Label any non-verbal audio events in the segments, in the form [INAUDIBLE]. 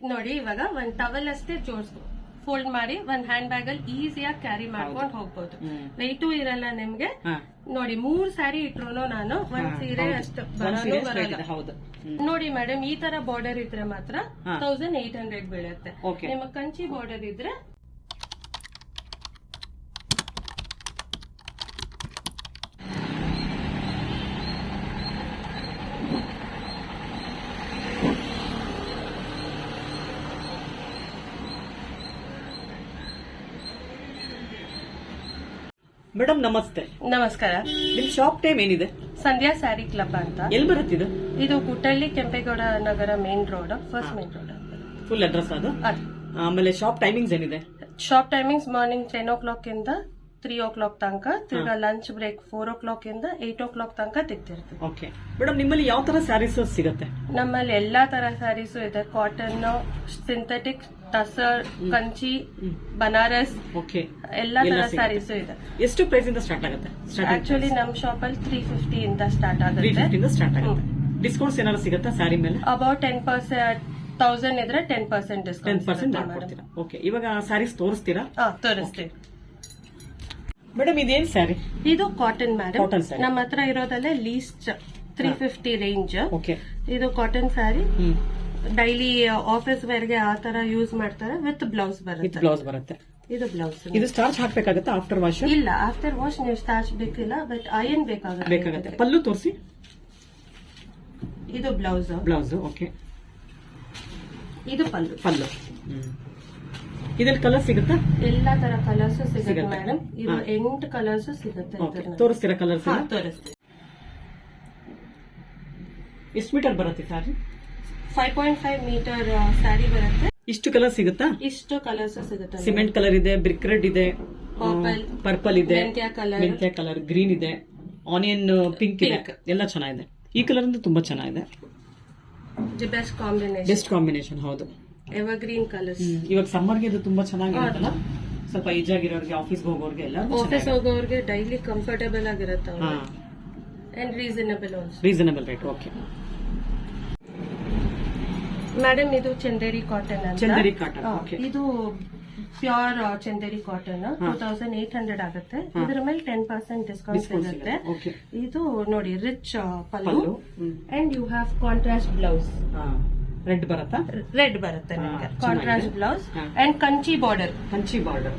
ನೋಡಿ ಇವಾಗ ಒಂದ್ ಟವಲ್ ಅಷ್ಟೇ ಜೋಡಿಸ್ಕೊ ಫೋಲ್ಡ್ ಮಾಡಿ ಒಂದ್ ಹ್ಯಾಂಡ್ ಬ್ಯಾಗ್ ಅಲ್ಲಿ ಈಸಿಯಾಗಿ ಕ್ಯಾರಿ ಮಾಡ್ಕೊಂಡು ಹೋಗ್ಬೋದು. ವೆಯ್ಟು ಇರಲ್ಲ ನಿಮ್ಗೆ. ನೋಡಿ ಮೂರ್ ಸ್ಯಾರಿ ಇಟ್ರು ನಾನು ಒಂದ್ ಸೀರೆ ಅಷ್ಟು ಸೀರೆ ಹೌದು. ನೋಡಿ ಮೇಡಮ್ ಈ ತರ ಬಾರ್ಡರ್ ಇದ್ರೆ ಮಾತ್ರ. ತೌಸಂಡ್ ಏಟ್ ಹಂಡ್ರೆಡ್ ಬೀಳುತ್ತೆ. ನಿಮ್ಮ ಕಂಚಿ ಬಾರ್ಡರ್ ಇದ್ರೆ ಮೇಡಮ್ ನಮಸ್ತೆ. ನಮಸ್ಕಾರ. ನಿಮ್ ಶಾಪ್ ಟೈಮ್ ಏನಿದೆ? ಸಂಧ್ಯಾ ಸ್ಯಾರಿ ಕ್ಲಬ್ ಅಂತ. ಎಲ್ಲಿ ಬರುತ್ತಿದೆ ಇದು? Guttahalli Kempegowda Nagar main road first main road full address ಅದು? ಆಮೇಲೆ ಶಾಪ್ ಟೈಮಿಂಗ್ಸ್ ಏನಿದೆ? Shop timings morning ten o'clock ಇಂದ ತ್ರೀ ಓ ಕ್ಲಾಕ್ ತನಕ ತಿರ್ಗಾ lunch break four o'clock ಇಂದ ಏಟ್ ಓ ಕ್ಲಾಕ್ ತನಕ ತೆಗ್ದಿರ್ತೀವಿ ಓಕೆ ಮೇಡಮ್ ನಿಮ್ಮಲ್ಲಿ ಯಾವ ತರ ಸ್ಯಾರೀಸ್ ಸಿಗುತ್ತೆ? ನಮ್ಮಲ್ಲಿ ಎಲ್ಲಾ ತರ ಸ್ಯಾರೀಸು ಇದೆ. Cotton synthetic tussar Kanchi Banaras okay. ಎಲ್ಲಾ ತರ ಸ್ಯಾರೀಸ್ ಇದೆ. ಎಷ್ಟು ಪ್ರೈಸ್ ಇಂದ ಸ್ಟಾರ್ಟ್ ಆಗುತ್ತೆ? ಆಕ್ಚುಲಿ ನಮ್ ಶಾಪ್ ಅಲ್ಲಿ ತ್ರೀ ಫಿಫ್ಟಿ ಇಂದ ಸ್ಟಾರ್ಟ್ ಆಗುತ್ತೆ. ಸ್ಟಾರ್ಟ್ ಆಗುತ್ತೆ. ಡಿಸ್ಕೌಂಟ್ಸ್ ಏನಾದ್ರು ಸಿಗುತ್ತಾ ಸ್ಯಾರಿ ಮೇಲೆ? ಅಬೌಟ್ ಟೆನ್ ಪರ್ಸೆಂಟ್ ತೌಸಂಡ್ ಇದ್ರೆ ten percent ten discount percent ಮಾಡ್ಕೊಡ್ತೀರಾ? ಓಕೆ ಇವಾಗ ಸ್ಯಾರೀಸ್ ತೋರಿಸ್ತೀರಾ? ತೋರಿಸ್ತೀವಿ ಮೇಡಮ್ ಇದೇನ್ ಸ್ಯಾರಿ ಇದು ಕಾಟನ್ ಮ್ಯಾಡಮ್. ನಮ್ಮ ಹತ್ರ ಇರೋದಲ್ಲೇ least three fifty range okay ಇದು ಕಾಟನ್ ಸ್ಯಾರಿ ಡೈಲಿ ಆಫೀಸ್ ವೇರ್ಗೆ ಆ ತರ ಯೂಸ್ ಮಾಡ್ತಾರೆ ವಿತ್ ಬ್ಲೌಸ್ ಬರುತ್ತೆ. ಬ್ಲೌಸ್ ಬರುತ್ತೆ. ಇದು ಬ್ಲೌಸ್ ಇದು ಸ್ಟಾರ್ಚ್ ಹಾಕ್ಬೇಕಾಗತ್ತಾ ಆಫ್ಟರ್ ವಾಶ್ ಇಲ್ಲ ಆಫ್ಟರ್ ವಾಶ್ ನೀವು ಸ್ಟಾರ್ಚ್ ಬೇಕಿಲ್ಲ ಬಟ್ ಅಯನ್ ಬೇಕಾಗುತ್ತೆ. ಬೇಕಾಗತ್ತೆ. ಪಲ್ಲು ತೋರಿಸಿ. ಇದು ಬ್ಲೌಸ್ ಬ್ಲೌಸ್ ಓಕೆ ಇದು ಪಲ್ಲು. ಪಲ್ಲು. ಇದ್ರಲ್ಲಿ ಕಲರ್ ಸಿಗುತ್ತಾ? ಎಲ್ಲಾ ತರ ಕಲರ್ಸ್ ಸಿಗುತ್ತೆ ಸಿಗುತ್ತೆ. ಮೇಡಮ್ ಇದು ಹಾ. ಎಂಟು ಕಲರ್ಸ್ ಸಿಗುತ್ತೆ ಓಕೆ ಇದ್ರಲ್ಲಿ. ತೋರಿಸ್ತೀರಾ ಕಲರ್ಸ್ ಹಾ ಎಷ್ಟು ಮೀಟರ್ ಬರುತ್ತೆ sari five point five metre sari ಬರುತ್ತೆ. ಇಷ್ಟು ಕಲರ್ ಸಿಗುತ್ತಾ? ಇಷ್ಟು ಕಲರ್ಸ್ ಸಿಗುತ್ತೆ. ಸಿಮೆಂಟ್ ಕಲರ್ ಇದೆ ಬ್ರಿಕ್ ರೆಡ್ ಇದೆ. ಪರ್ಪಲ್ ಇದೆ ಮೆಂತ್ಯ ಕಲರ್ ಮೆಂತ್ಯ ಕಲರ್ ಗ್ರೀನ್ ಇದೆ ಆನಿಯನ್ ಪಿಂಕ್ ಇದೆ ಎಲ್ಲ ಚೆನ್ನಾಗಿದೆ. ಈ ಕಲರ್ ಅಂತೂ ತುಂಬಾ ಚೆನ್ನಾಗಿದೆ. The best combination best combination ಹೌದು. ಎವರ್ ಗ್ರೀನ್ ಕಲರ್ಸ್ ಇವಾಗ ಸಮ್ಮರ್ಗೆ ಇದು ತುಂಬಾ ಚೆನ್ನಾಗಿರುತ್ತಲ್ಲ ಸ್ವಲ್ಪ ಏಜ್ ಆಗಿರೋರಿಗೆ ಆಫೀಸ್ ಹೋಗೋರಿಗೆ ಎಲ್ಲ ಆಫೀಸ್ ಹೋಗೋರ್ಗೆ ಡೈಲಿ ಕಂಫರ್ಟೇಬಲ್ ಆಗಿರುತ್ತೆ and reasonable also reasonable rate okay madam ಇದು ಚಂದೇರಿ ಕಾಟನ್ ಚಂದೇರಿ ಕಾಟನ್. ಇದು pure Chanderi cotton two thousand eight hundred ಆಗುತ್ತೆ. ಇದ್ರ ಮೇಲೆ ಟೆನ್ ಪರ್ಸೆಂಟ್ ಡಿಸ್ಕೌಂಟ್ ಸಿಗುತ್ತೆ. ಇದು ನೋಡಿ rich pallu. And you have contrast blouse red ಬರುತ್ತಾ? ರೆಡ್ ಬರುತ್ತೆ ನಿಮಗೆ. Contrast blouse. And Kanchi border Kanchi border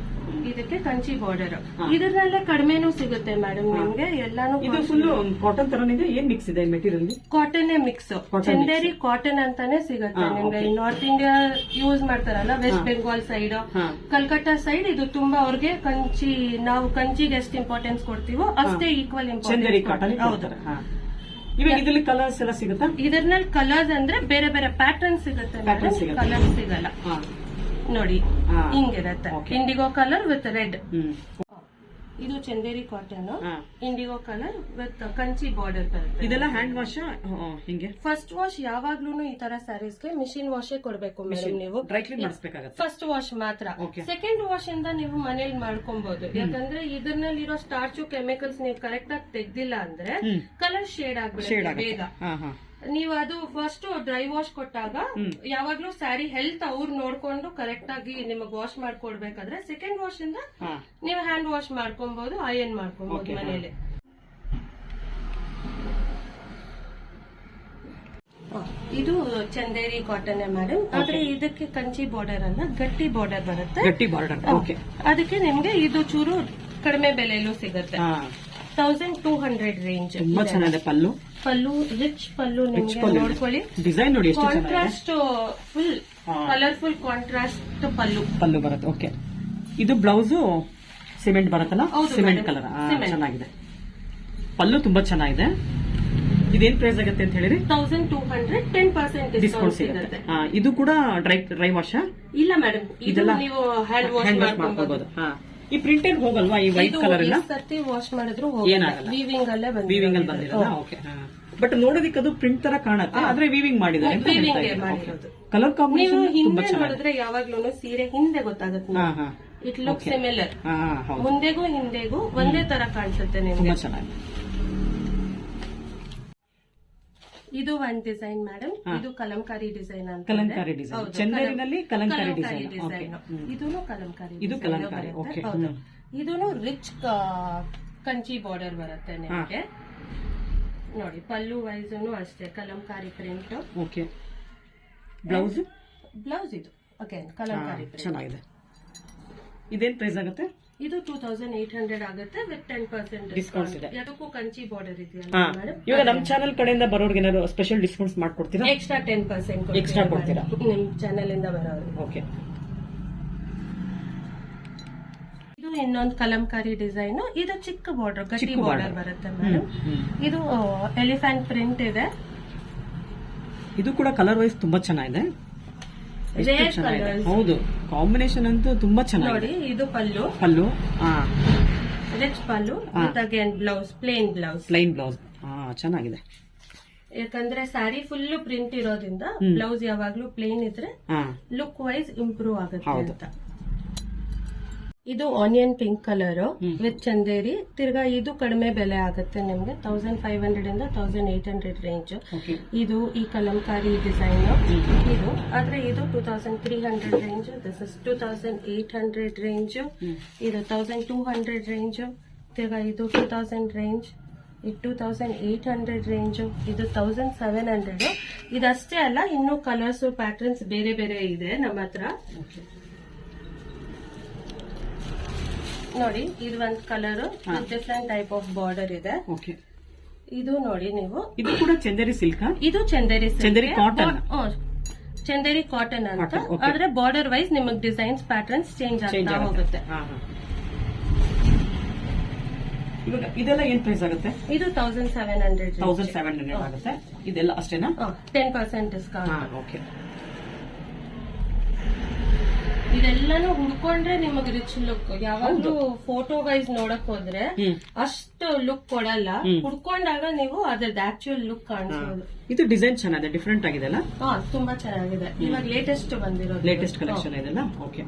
ಇದಕ್ಕೆ ಕಂಚಿ ಬಾರ್ಡರ್. ಇದರಲ್ಲೇ ಕಡಿಮೆನೂ ಸಿಗುತ್ತೆ ಮೇಡಮ್ ನಿಮ್ಗೆ ಎಲ್ಲಾನು ಇದು ಫುಲ್ ಕಾಟನ್ ತರನಿದೆ ಏನ್ ಮಿಕ್ಸ್ ಇದೆ material cotton mix Chanderi cotton ಅಂತಾನೆ ಸಿಗುತ್ತೆ ನಿಮ್ಗೆ. ನಾರ್ತ್ ಇಂಡಿಯಾ ಯೂಸ್ ಮಾಡ್ತಾರಲ್ಲ West Bengal side Calcutta Calcutta side ಇದು ತುಂಬಾ ಅವ್ರಿಗೆ ಕಂಚಿ ನಾವು ಕಂಚಿಗೆ ಎಷ್ಟು ಇಂಪಾರ್ಟೆನ್ಸ್ ಕೊಡ್ತೀವೋ ಅಷ್ಟೇ ಈಕ್ವಲ್ ಇಂಪಾರ್ಟೆನ್ಸ್ ಹೌದು. ಇವಾಗ ಇದ್ರಲ್ಲಿ ಕಲರ್ಸ್ ಎಲ್ಲ ಸಿಗುತ್ತಾ? ಇದರಲ್ಲಿ ಕಲರ್ಸ್ ಅಂದ್ರೆ ಬೇರೆ ಬೇರೆ ಪ್ಯಾಟರ್ನ್ ಸಿಗುತ್ತೆ. ಕಲರ್ ಸಿಗಲ್ಲ. ನೋಡಿ. ಹಿಂಗಿರತ್ತೆ. ಇಂಡಿಗೋ ಕಲರ್ ವಿತ್ ರೆಡ್ ಇದು Chanderi cotton indigo colour with Kanchi border ಬರುತ್ತೆ ಇದೆಲ್ಲ ಹ್ಯಾಂಡ್ ವಾಶ್ ಹಿಂಗೆ. ಫಸ್ಟ್ ವಾಶ್ ಯಾವಾಗ್ಲೂ ಈ ತರ ಸ್ಯಾರೀಸ್ಗೆ ಮಿಷಿನ್ ವಾಶೇ ಕೊಡ್ಬೇಕು ಮೇಡಮ್ ನೀವು. ಫಸ್ಟ್ ವಾಶ್ ಮಾತ್ರ. ಸೆಕೆಂಡ್ ವಾಶ್ ಇಂದ ನೀವು ಮನೇಲಿ ಮಾಡ್ಕೊಬಹುದು ಯಾಕಂದ್ರೆ ಇದ್ರಲ್ಲಿರೋ ಸ್ಟಾರ್ಚು ಕೆಮಿಕಲ್ಸ್ ನೀವು ಕರೆಕ್ಟ್ ಆಗಿ ತೆಗ್ದಿಲ್ಲ ಅಂದ್ರೆ ಕಲರ್ ಶೇಡ್ ಆಗ್ಬೇಕು ಆಗ್ಬಿಡುತ್ತೆ ಬೇಗ. ನೀವು ಅದು ಫಸ್ಟ್ ಡ್ರೈ ವಾಶ್ ಕೊಟ್ಟಾಗ. ಯಾವಾಗ್ಲೂ ಸ್ಯಾರಿ ಹೆಲ್ತ್ ಅವ್ರು ನೋಡ್ಕೊಂಡು ಕರೆಕ್ಟ್ ಆಗಿ ನಿಮಗೆ ವಾಶ್ ಮಾಡ್ಕೊಡ್ಬೇಕಾದ್ರೆ ಸೆಕೆಂಡ್ ವಾಶ್ ಇಂದ ನೀವು ಹ್ಯಾಂಡ್ ವಾಶ್ ಮಾಡ್ಕೊಬಹುದು ಐರನ್ ಮಾಡ್ಕೊಬಹುದು. ಮನೇಲಿ ಇದು ಚಂದೇರಿ ಕಾಟನ್ ಮೇಡಮ್ ಆದ್ರೆ ಇದಕ್ಕೆ ಕಂಚಿ ಬಾರ್ಡರ್ ಅಲ್ಲ ಗಟ್ಟಿ ಬಾರ್ಡರ್ ಬರುತ್ತೆ. ಗಟ್ಟಿ ಬಾರ್ಡರ್ ಓಕೆ ಅದಕ್ಕೆ ನಿಮ್ಗೆ ಇದು ಚೂರು ಕಡಿಮೆ ಬೆಲೆಯಲ್ಲೂ ಸಿಗುತ್ತೆ. ಹಾ. ತೌಸಂಡ್ ಟೂ ಹಂಡ್ರೆಡ್ ರೇಂಜ್ ತುಂಬಾ ಚೆನ್ನಾಗಿದೆ ಪಲ್ಲು. ಪಲ್ಲು ರಿಚ್ ಪಲ್ಲು ನಿಮಗೆ ನೋಡ್ಕೊಳ್ಳಿ. ಡಿಸೈನ್ ನೋಡಿ contrast full. Colourful contrast pallu. Pallu ಬರುತ್ತೆ ಓಕೆ ಇದು ಬ್ಲೌಸು ಸಿಮೆಂಟ್ ಬರುತ್ತಲ್ಲ? Cement colour. ಚೆನ್ನಾಗಿದೆ. ಪಲ್ಲು ತುಂಬಾ ಚೆನ್ನಾಗಿದೆ. ಇದೇನ್ ಪ್ರೈಸ್ ಆಗುತ್ತೆ ಅಂತ ಹೇಳಿರಿ? Thousand two hundred ten percent discount ಸಿಗುತ್ತೆ. ಇದು ಕೂಡ ಡ್ರೈ ಡ್ರೈ ವಾಶ್ ಇಲ್ಲ ಮೇಡಮ್ ಇದು ಇದೆಲ್ಲ ನೀವು ಹ್ಯಾಂಡ್ ವಾಶ್ ಮಾಡ್ಕೋಬಹುದು ಹಾ. ಈ ಪ್ರಿಂಟೆಡ್ ಹೋಗಲ್ವಾ ಈ ವೈಟ್ ಕಲರ್ ಸರ್ತಿ ವಾಶ್ ಮಾಡಿದ್ರು ಏನಾಗಲ್ಲ. ವೀವಿಂಗ್ ಅಲ್ಲೇ ವೀವಿಂಗ್ ಅಲ್ಲಿ ಬಂದಿರಲ್ಲ ಓಕೆ ಬಟ್ ನೋಡೋದಿಕ್ಕೆ ಅದು ಪ್ರಿಂಟ್ ತರ ಕಾಣುತ್ತೆ ಆದ್ರೆ ವೀವಿಂಗ್ ಮಾಡಿದ್ದಾರೆ ಕಲರ್ ಕಾಂಬಿನೇಷನ್ ತುಂಬಾ ಚೆನ್ನಾಗಿದೆ. ನೋಡಿದ್ರೆ ಯಾವಾಗ್ಲೂ ಸೀರೆ ಹಿಂದೆ ಗೊತ್ತಾಗುತ್ತೆ ಹಾ ಹಾ. ಇಟ್ ಲುಕ್ ಸಿಮಿಲರ್ ಮುಂದೆಗೂ ಹಿಂದೆಗೂ ಒಂದೇ ತರ ಕಾಣಿಸುತ್ತೆ ನಿಮ್ಗೆ. ತುಂಬಾ ಚೆನ್ನಾಗಿದೆ. ಇದು ಒಂದ್ ಡಿಸೈನ್ ಮೇಡಮ್ ಇದು ಕಲಂಕಾರಿ ಡಿಸೈನ್ ಅಂತ ಕಲಂಕಾರಿ ಡಿಸೈನ್. ಚಂದೇರಿನಲ್ಲಿ ಕಲಂಕಾರಿ ಡಿಸೈನ್. ಇದೂನು ಕಲಂಕಾರಿ ಇದು ಕಲಂಕಾರಿ, ಓಕೆ. ಇದೂನು ರಿಚ್ ಕಂಚಿ ಬಾರ್ಡರ್ ಬರುತ್ತೆ ನಿಮಗೆ. ನೋಡಿ ಪಲ್ಲು ವೈಸ್ ಅಷ್ಟೇ Kalamkari print okay blouse blouse ಇದು. ಓಕೆ ಕಲಂಕಾರಿ. ಚೆನ್ನಾಗಿದೆ. ಇದೇನ್ ಪ್ರೈಸ್ ಆಗುತ್ತೆ? ಇದು ಟೂ ತೌಸಂಡ್ ಏಟ್ ಹಂಡ್ರೆಡ್ ಆಗುತ್ತೆ ವಿತ್ ಟೆನ್ ಪರ್ಸೆಂಟ್ ಡಿಸ್ಕೌಂಟ್ ಇದೆ. ಅದಕ್ಕೂ ಕಂಚಿ ಬಾರ್ಡರ್ ಇದೆಯಲ್ಲ ಮೇಡಮ್ ಇವಾಗ ನಮ್ಮ ಚಾನಲ್ ಕಡೆಯಿಂದ ಬರೋರ್ಗೆ ಏನಾದ್ರು ಸ್ಪೆಷಲ್ ಡಿಸ್ಕೌಂಟ್ಸ್ ಮಾಡ್ಕೊಡ್ತೀರಾ? ಎಕ್ಸ್ಟ್ರಾ ಟೆನ್ ಪರ್ಸೆಂಟ್ ಎಕ್ಸ್ಟ್ರಾ ಕೊಡ್ತೀರಾ? ನಿಮ್ ಚಾನಲ್ ಇಂದ ಬರೋರು ಓಕೆ ಇದು ಇನ್ನೊಂದು ಕಲಂಕಾರಿ ಡಿಸೈನ್ ಇದು ಚಿಕ್ಕ ಬಾರ್ಡರ್ ಗಟ್ಟಿ ಬಾರ್ಡರ್ ಬರುತ್ತೆ ಮೇಡಮ್ ಇದು ಎಲಿಫೆಂಟ್ ಪ್ರಿಂಟ್ ಇದೆ. ಇದು ಕೂಡ ಕಲರ್ ವೈಸ್ ತುಂಬಾ ಚೆನ್ನಾಗಿದೆ. ಎಷ್ಟು Rare ಚೆನ್ನಾಗಿದೆ? ಹೌದು ಕಾಂಬಿನೇಷನ್ ಅಂತೂ ತುಂಬಾ ಚೆನ್ನಾಗಿದೆ. ನೋಡಿ ಇದು ಪಲ್ಲು. ಪಲ್ಲು ಹಾ pallu again blouse plain blouse plain blouse ಹಾ ಚೆನ್ನಾಗಿದೆ. ಯಾಕಂದ್ರೆ ಸ್ಯಾರಿ ಫುಲ್ ಪ್ರಿಂಟ್ ಇರೋದ್ರಿಂದ. ಬ್ಲೌಸ್ ಯಾವಾಗ್ಲೂ ಪ್ಲೇನ್ ಇದ್ರೆ ಹಾ ಲುಕ್ ವೈಸ್ ಇಂಪ್ರೂವ್ ಆಗುತ್ತೆ ಹೌದು. ಅಂತ. ಇದು onion pink colour. With Chanderi ತಿರ್ಗಾ ಇದು ಕಡಿಮೆ ಬೆಲೆ ಆಗುತ್ತೆ ನಿಮ್ಗೆ ತೌಸಂಡ್ ಫೈವ್ ಹಂಡ್ರೆಡ್ ಇಂದ ತೌಸಂಡ್ ಏಟ್ ಹಂಡ್ರೆಡ್ ರೇಂಜ್ ಇದು ಈ ಕಲಂಕಾರಿ ಡಿಸೈನ್ ಇದು ಆದ್ರೆ ಇದು two thousand three hundred range this is two thousand eight hundred range ಇದು ತೌಸಂಡ್ ಟೂ ಹಂಡ್ರೆಡ್ ರೇಂಜ್ ತಿರ್ಗಾ ಇದು ಟೂ ತೌಸಂಡ್ ರೇಂಜ್ ಇದು two thousand eight hundred range ಇದು ತೌಸಂಡ್ ಸೆವೆನ್ ಹಂಡ್ರೆಡ್ ಇದಷ್ಟೇ ಅಲ್ಲ ಇನ್ನೂ ಕಲರ್ಸ್ ಪ್ಯಾಟರ್ನ್ಸ್ ಬೇರೆ ಬೇರೆ ಇದೆ ನಮ್ಮ ಹತ್ರ. ನೋಡಿ ಇದು ಒಂದು colour. Different type of border ಇದೆ. ಓಕೆ ಇದು ನೋಡಿ ನೀವು. ಇದು ಕೂಡ ಚಂದರಿ ಸಿಲ್ಕ್ ಇದು ಚಂದರಿ ಚಂದರಿ ಚಂದೇರಿ ಚಂದರಿ ಕಾಟನ್ ಅಂತ. ಆದ್ರೆ ಬಾರ್ಡರ್ ವೈಸ್ ನಿಮಗೆ ಡಿಸೈನ್ಸ್ ಪ್ಯಾಟರ್ನ್ಸ್ ಚೇಂಜ್ ಆಗ್ತಾ ಹೋಗುತ್ತೆ. ಇದೆಲ್ಲ ಏನ್ ಪ್ರೈಸ್ ಆಗುತ್ತೆ? ಇದು thousand seven hundred thousand seven hundred ಆಗುತ್ತೆ. ಇದೆಲ್ಲ ಅಷ್ಟೇನಾ? ಟೆನ್ ಪರ್ಸೆಂಟ್ ಡಿಸ್ಕೌಂಟ್ ಓಕೆ ಇದೆಲ್ಲಾನು ಹುಡ್ಕೊಂಡ್ರೆ ನಿಮಗೆ ರಿಚ್ ಲುಕ್ ಯಾವಾಗ್ಲೂ ಫೋಟೋ ವೈಸ್ ನೋಡಕ್ ಹೋದ್ರೆ ಅಷ್ಟು ಲುಕ್ ಕೊಡಲ್ಲ. ಹುಡ್ಕೊಂಡಾಗ ನೀವು ಅದ್ರದ್ದು ಆಕ್ಚುಯಲ್ ಲುಕ್ ಕಾಣಿಸೋದು ಇದು ಡಿಸೈನ್ ಚೆನ್ನಾಗಿದೆ ಡಿಫ್ರೆಂಟ್ ಆಗಿದೆ ಅಲ್ಲ? ಹಾ ತುಂಬಾ ಚೆನ್ನಾಗಿದೆ. ಇವಾಗ ಲೇಟೆಸ್ಟ್ ಬಂದಿರೋದು. ಲೇಟೆಸ್ಟ್ ಕಲೆಕ್ಷನ್ ಇದೆಲ್ಲ ಓಕೆ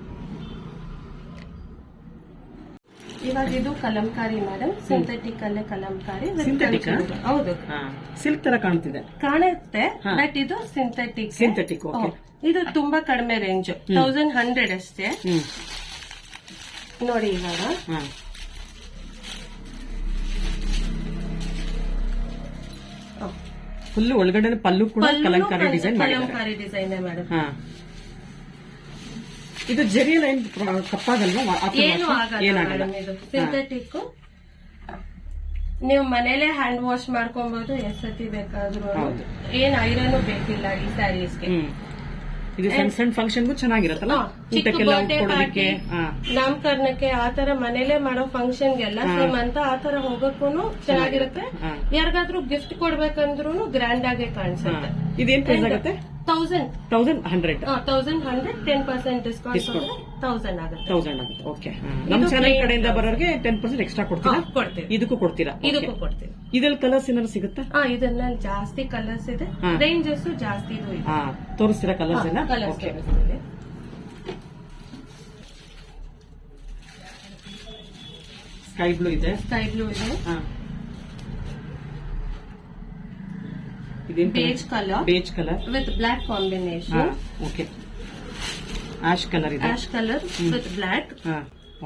ಇವಾಗ ಇದು ಕಲಂಕಾರಿ ಮೇಡಮ್ ಸಿಂಥೆಟಿಕ್ ಅಲ್ಲೇ ಕಲಂಕಾರಿ. ಹೌದು. ಸಿಲ್ಕ್ ತರ ಕಾಣ್ತಿದೆ. ಕಾಣುತ್ತೆ. ಬಟ್ ಇದು ಸಿಂಥೆಟಿಕ್ ಸಿಂಥೆಟಿಕ್. ಇದು ತುಂಬಾ ಕಡಿಮೆ ರೇಂಜ್ ತೌಸಂಡ್ ಹಂಡ್ರೆಡ್ ಅಷ್ಟೇ. ನೋಡಿ ಇವಾಗ. ಫುಲ್ ಒಳಗಡೆ ಪಲ್ಲು ಕೂಡ Kalamkari design Kalamkari design madam ಇದು ಜರಿ ಲೈನ್ ಕಪ್ಪಾಗಲ್ವಾ? ಏನು? ಆಗಲ್ಲ ಇದು ಸಿಂಥೆಟಿಕ್ ನೀವು ಮನೇಲೆ ಹ್ಯಾಂಡ್ ವಾಶ್ ಮಾಡ್ಕೊಬಹುದು ಎಷ್ಟ್ ಸತಿ ಬೇಕಾದ್ರೂ. ಹೌದು. ಏನ್ ಐರನ್ ಬೇಕಿಲ್ಲ ಈ ಸ್ಯಾರೀಸ್ಗೆ. ಹ್ಮ್. ಇದು ಸಣ್ಣ ಸಣ್ಣ ಫಂಕ್ಷನ್ಗೂ ಚೆನ್ನಾಗಿರತ್ತಲ್ಲ? ಹಾ, ಚಿಕ್ಕ ಊಟಕ್ಕೆಲ್ಲ birthday ಕೊಡೋದಕ್ಕೆ party. ಹಾ. ನಾಮಕರಣಕ್ಕೆ ಆತರ ಮನೇಲೆ ಮಾಡೋ ಸಿಮ್ ಅಂತ ಆತರ ಹೋಗಕ್ಕೂ ಚೆನ್ನಾಗಿರುತ್ತೆ. ಹಾ. ಯಾರಿಗಾದ್ರೂ ಗಿಫ್ಟ್ ಕೊಡ್ಬೇಕಂದ್ರೂ ಗ್ರ್ಯಾಂಡ್ ಆಗೇ ಕಾಣಿಸುತ್ತೆ. ಇದೇನ್ ಪ್ರೈಸ್ ಆಗುತ್ತೆ? Thousand thousand hundred thousand hundred ten percent discount. Thousand ಆಗುತ್ತೆ. ತೌಸಂಡ್ ಆಗುತ್ತೆ. ಓಕೆ ನಮ್ಮ ಚಾನೆಲ್ ಕಡೆಯಿಂದ ಬರೋರಿಗೆ ಟೆನ್ ಪರ್ಸೆಂಟ್ ಎಕ್ಸ್ಟ್ರಾ ಕೊಡ್ತೀರಾ? ಕೊಡ್ತೀವಿ. ಇದಕ್ಕೂ ಕೊಡ್ತೀರಾ? ಇದಕ್ಕೂ ಕೊಡ್ತೀವಿ. ಇದ್ರಲ್ಲಿ ಕಲರ್ಸ್ ಏನಾದ್ರು ಸಿಗುತ್ತಾ? ಹಾ ಇದನ್ನ ಜಾಸ್ತಿ ಕಲರ್ಸ್ ಇದೆ. ರೇಂಜಸ್ ಜಾಸ್ತಿ ಇದು ಇದೆ. ಹಾ ತೋರಿಸ್ತೀರಾ ಕಲರ್ಸ್ ಎಲ್ಲ? ಕಲರ್ಸ್ ಓಕೆ ಸ್ಕೈ ಬ್ಲೂ ಇದೆ. ಸ್ಕೈ ಬ್ಲೂ ಇದೆ ಹಾ ಇದೇನ್ beige colour beige colour with black combination okay ash colour ಇದೆ. Ash colour with black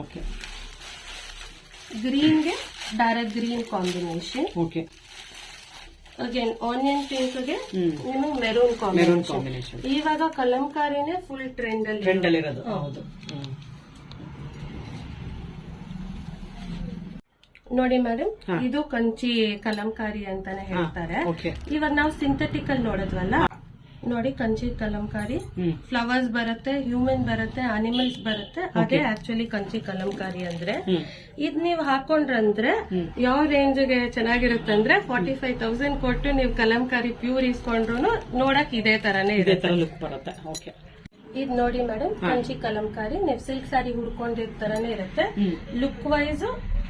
okay ಗ್ರೀನ್ಗೆ dark green combination okay again onion ಪಿಂಕ್ಗೆ ನಿಮಗೆ ಮೆರೂನ್ ಕಾಂಬಿನೇಷನ್ ಇವಾಗ ಕಲಂಕಾರಿನೇ ಫುಲ್ ಟ್ರೆಂಡ್ ಅಲ್ಲಿ trend ಅಲ್ಲಿ ಇರೋದು. ಹೌದು ಹ್ಮ್. ನೋಡಿ ಮೇಡಮ್ ಇದು ಕಂಚಿ ಕಲಂಕಾರಿ ಅಂತಾನೆ ಹೇಳ್ತಾರೆ. ಇವಾಗ ನಾವು ಸಿಂಥೆಟಿಕ್ ಅಲ್ಲಿ ನೋಡಿದ್ವಲ್ಲ ನೋಡಿ ಕಂಚಿ ಕಲಂಕಾರಿ. ಫ್ಲವರ್ಸ್ ಬರುತ್ತೆ ಹ್ಯೂಮನ್ ಬರುತ್ತೆ ಅನಿಮಲ್ಸ್ ಬರುತ್ತೆ. ಅದೇ ಆಕ್ಚುಲಿ ಕಂಚಿ ಕಲಂಕಾರಿ ಅಂದ್ರೆ. ಇದ್ ನೀವ್ ಹಾಕೊಂಡ್ರಂದ್ರೆ ಯಾವ ರೇಂಜ್ಗೆ ಚೆನ್ನಾಗಿರುತ್ತೆ ಅಂದ್ರೆ ಫಾರ್ಟಿ ಫೈವ್ ತೌಸಂಡ್ ಕೊಟ್ಟು ನೀವು ಕಲಂಕಾರಿ ಪ್ಯೂರ್ ಇಸ್ಕೊಂಡ್ರು ನೋಡಕ್ ಇದೇ ತರಾನೇ ಇದೇ ಇದೆ ತರ ಲುಕ್ ಬರುತ್ತೆ. ಓಕೆ. ಇದ್ ನೋಡಿ ಮೇಡಮ್ ಕಂಚಿ ಕಲಂಕಾರಿ ನೀವ್ ಸಿಲ್ಕ್ ಸಾರಿ ಹುಡ್ಕೊಂಡಿದ್ ತರಾನೇ ಇರುತ್ತೆ. ಲುಕ್ ವೈಸ್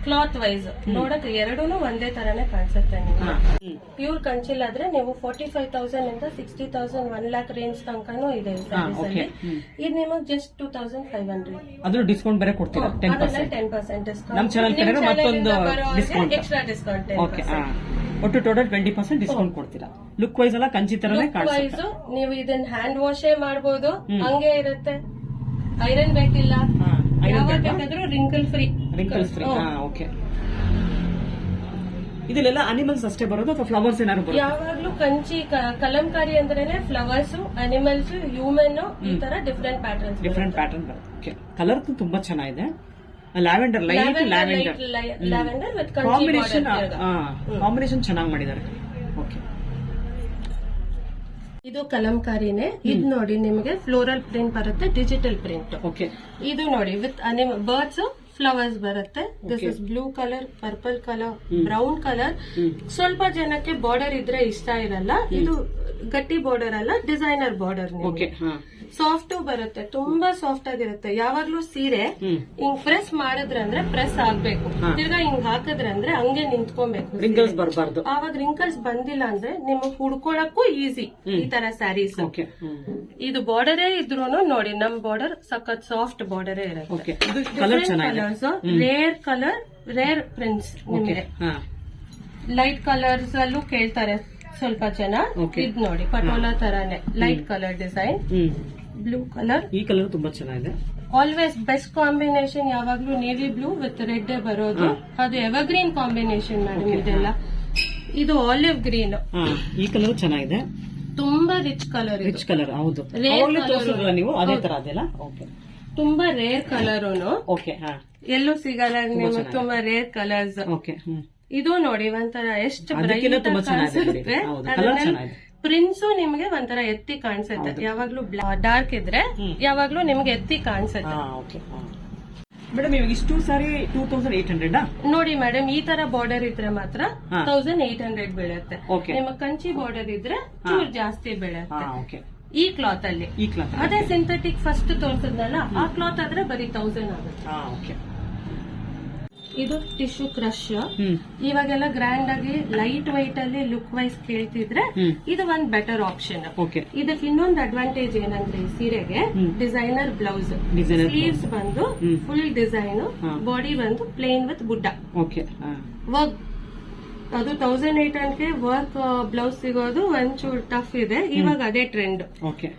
ಕ್ಲಾತ್ ವೈಸ್ ನೋಡಕ್ ಎರಡೂನು ಒಂದೇ ತರಾನೇ ಕಾಣಿಸುತ್ತೆ ನಿಮ್ಗೆ. ಪ್ಯೂರ್ ಕಂಚಿಲ್ ಆದ್ರೆ ನೀವು ಫೋರ್ಟಿ ಫೈವ್ ತೌಸಂಡ್ ಇಂದ sixty thousand one lakh range ತನಕನೂ ಇದೆ ಈ ಸ್ಯಾರೀಸ್ ಅಲ್ಲಿ. ಇದು ನಿಮಗೆ just two thousand five hundred ಅದ್ರ ಡಿಸ್ಕೌಂಟ್ ಬೇರೆ ಕೊಡ್ತೀರಾ? Ten percent discount. Extra discount ಒಟ್ಟು ಟೋಟಲ್ ಟ್ವೆಂಟಿ ಪರ್ಸೆಂಟ್ ಡಿಸ್ಕೌಂಟ್ ಕೊಡ್ತೀರಾ? ಲುಕ್ ವೈಸ್ ಎಲ್ಲ ಕಂಚಿ ತರನೇ ಕಾಣಿಸುತ್ತೆ. ನೀವು ಇದನ್ನ ಹ್ಯಾಂಡ್ ವಾಶೇ ಮಾಡಬಹುದು ಹಂಗೆ ಇರುತ್ತೆ. ಐರನ್ ಬೇಕಿಲ್ಲ ಬೇಕಾದ್ರೂ ರಿಂಕಲ್ ಫ್ರೀ ರಿಂಕಲ್ಸ್ ಫ್ರೀ ಹಾ ಓಕೆ ಅನಿಮಲ್ಸ್ ಅಷ್ಟೇ ಬರೋದು ಅಥವಾ ಫ್ಲವರ್ಸ್ ಏನಾದ್ರು ಬರೋದು ಯಾವಾಗ್ಲೂ ಕಂಚಿ ಕ- ಕಲಂಕಾರಿ ಅಂದ್ರೇನೆ ಫ್ಲವರ್ಸ್ ಅನಿಮಲ್ಸ್ ಹ್ಯೂಮನ್ ಈ ತರ ಡಿಫ್ರೆಂಟ್ ಪ್ಯಾಟರ್ನ್ಸ್ ಡಿಫ್ರೆಂಟ್ ಪ್ಯಾಟರ್ನ್ ಬರುತ್ತೆ. ಓಕೆ ಕಲರ್ ತುಂಬಾ ಚೆನ್ನಾಗಿದೆ. Lavender light lavender lavender with Kanchi combination. Combination ಚೆನ್ನಾಗಿ ಮಾಡಿದ್ದಾರೆ. ಓಕೆ ಇದು ಕಲಂಕಾರಿನೇ. ಇದು ನೋಡಿ ನಿಮಗೆ ಫ್ಲೋರಲ್ ಪ್ರಿಂಟ್ ಬರುತ್ತೆ ಡಿಜಿಟಲ್ ಪ್ರಿಂಟ್. ಓಕೆ. ಇದು ನೋಡಿ ವಿತ್ ಅನಿಮ ಬರ್ಡ್ಸ್ ಫ್ಲವರ್ಸ್ ಬರುತ್ತೆ. This is blue colour purple colour brown colour ಸ್ವಲ್ಪ ಜನಕ್ಕೆ ಬಾರ್ಡರ್ ಇದ್ರೆ ಇಷ್ಟ ಇರಲ್ಲ. ಇದು ಗಟ್ಟಿ ಬಾರ್ಡರ್ ಅಲ್ಲ ಡಿಸೈನರ್ ಬಾರ್ಡರ್ ಸಾಫ್ಟ್ ಬರುತ್ತೆ ತುಂಬಾ ಸಾಫ್ಟ್ ಆಗಿರುತ್ತೆ. ಯಾವಾಗ್ಲೂ ಸೀರೆ ಹಿಂಗ್ ಪ್ರೆಸ್ ಮಾಡಿದ್ರೆ ಅಂದ್ರೆ ಪ್ರೆಸ್ ಆಗ್ಬೇಕು. ತಿರ್ಗಾ ಹಿಂಗ್ ಹಾಕಿದ್ರೆ ಅಂದ್ರೆ ಹಂಗೆ ನಿಂತ್ಕೊಬೇಕು ರಿಂಕಲ್ಸ್ ಬರಬಾರ್ದು. ಆವಾಗ ರಿಂಕಲ್ಸ್ ಬಂದಿಲ್ಲ ಅಂದ್ರೆ ನಿಮಗೆ ಹುಡ್ಕೊಳಕ್ಕೂ ಈಸಿ ಈ ತರ ಸ್ಯಾರೀಸ್ ಇದು ಬಾರ್ಡರೇ ಇದ್ರು ನೋಡಿ ನಮ್ ಬಾರ್ಡರ್ ಸಖತ್ ಸಾಫ್ಟ್ ಬಾರ್ಡರೇ ಇರುತ್ತೆ. Colours rare colour rare prints ನಿಮಗೆ. ಲೈಟ್ ಕಲರ್ಸ್ ಅಲ್ಲೂ ಕೇಳ್ತಾರೆ ಸ್ವಲ್ಪ ಜನ. ಇದ್ ನೋಡಿ ಪಟೋಲಾ ತರಾನೇ. Light colour design blue colour ಈ ಕಲರ್ ತುಂಬಾ ಚೆನ್ನಾಗಿದೆ. ಆಲ್ವೇಸ್ ಬೆಸ್ಟ್ ಕಾಂಬಿನೇಷನ್ ಯಾವಾಗ್ಲೂ ನೇವಿ ಬ್ಲೂ ವಿತ್ ರೆಡ್ ಬರೋದು. ಅದು ಎವರ್ಗ್ರೀನ್ ಕಾಂಬಿನೇಷನ್ ಮೇಡಮ್ ಇದೆಲ್ಲ. ಇದು ಆಲಿವ್ ಗ್ರೀನ್ ಈ ಕಲರ್ ಚೆನ್ನಾಗಿದೆ. ತುಂಬಾ ರಿಚ್ ಕಲರ್ ರಿಚ್ ಕಲರ್ ಹೌದು. ನೀವು ಅದೇ ತರ ಅದೆಲ್ಲ? ಓಕೆ ತುಂಬಾ ರೇರ್ ಕಲರ್ ಓಕೆ ಎಲ್ಲೂ ಸಿಗಲ್ಲ ನೀವು ತುಂಬಾ ರೇರ್ ಕಲರ್ಸ್ ಓಕೆ ಇದು ನೋಡಿ ಒಂಥರ ಎಷ್ಟು ಬ್ರೈಟ್ ತುಂಬಾ ಪ್ರಿನ್ಸು ನಿಮ್ಗೆ ಒಂಥರ ಎತ್ತಿ ಕಾಣಿಸುತ್ತೆ. ಯಾವಾಗ್ಲೂ ಡಾರ್ಕ್ ಇದ್ರೆ ಯಾವಾಗ್ಲೂ ನಿಮ್ಗೆ ಎತ್ತಿ ಕಾಣಿಸುತ್ತೆ. ಮೇಡಮ್ ಇವಾಗ ಇಷ್ಟು sari two thousand eight hundred ನೋಡಿ ಮೇಡಮ್ ಈ ತರ ಬಾರ್ಡರ್ ಇದ್ರೆ ಮಾತ್ರ. ತೌಸಂಡ್ ಏಟ್ ಹಂಡ್ರೆಡ್ ಬೀಳುತ್ತೆ. ನಿಮ್ಮ ಕಂಚಿ ಬಾರ್ಡರ್ ಇದ್ರೆ ಚೂರ್ ಜಾಸ್ತಿ ಬೀಳುತ್ತೆ. ಈ ಕ್ಲಾತ್ ಅಲ್ಲಿ. ಈ ಕ್ಲಾತ್ ಅದೇ ಸಿಂಥೆಟಿಕ್ ಫಸ್ಟ್ ತೋರಿಸಿದ್ನಲ್ಲ ಆ ಕ್ಲಾತ್ ಆದ್ರೆ ಬರೀ ತೌಸಂಡ್ ಆಗುತ್ತೆ. ಇದು ಟಿಶ್ಯೂ ಕ್ರಶ್ ಇವಾಗೆಲ್ಲ ಗ್ರ್ಯಾಂಡ್ ಆಗಿ ಲೈಟ್ ವೈಟ್ ಅಲ್ಲಿ ಲುಕ್ ವೈಸ್ ಕೇಳ್ತಿದ್ರೆ ಇದು ಒಂದ್ ಬೆಟರ್ ಆಪ್ಷನ್ ಇದಕ್ಕೆ ಇನ್ನೊಂದು ಅಡ್ವಾಂಟೇಜ್ ಏನಂದ್ರೆ ಈ ಸೀರೆಗೆ ಡಿಸೈನರ್ ಬ್ಲೌಸ್ ಸ್ಲೀವ್ಸ್ ಬಂದು ಫುಲ್ ಡಿಸೈನ್ ಬಾಡಿ ಬಂದು ಪ್ಲೇನ್ ವಿತ್ ಹಾ. ವರ್ಕ್ ಅದು ತೌಸಂಡ್ ಏಟ್ ಹಂಡ್ರೆಡ್ಗೆ ವರ್ಕ್ ಬ್ಲೌಸ್ ಸಿಗೋದು ಒಂಚೂರು ಟಫ್ ಇದೆ. ಇವಾಗ ಅದೇ ಟ್ರೆಂಡ್ ಓಕೆ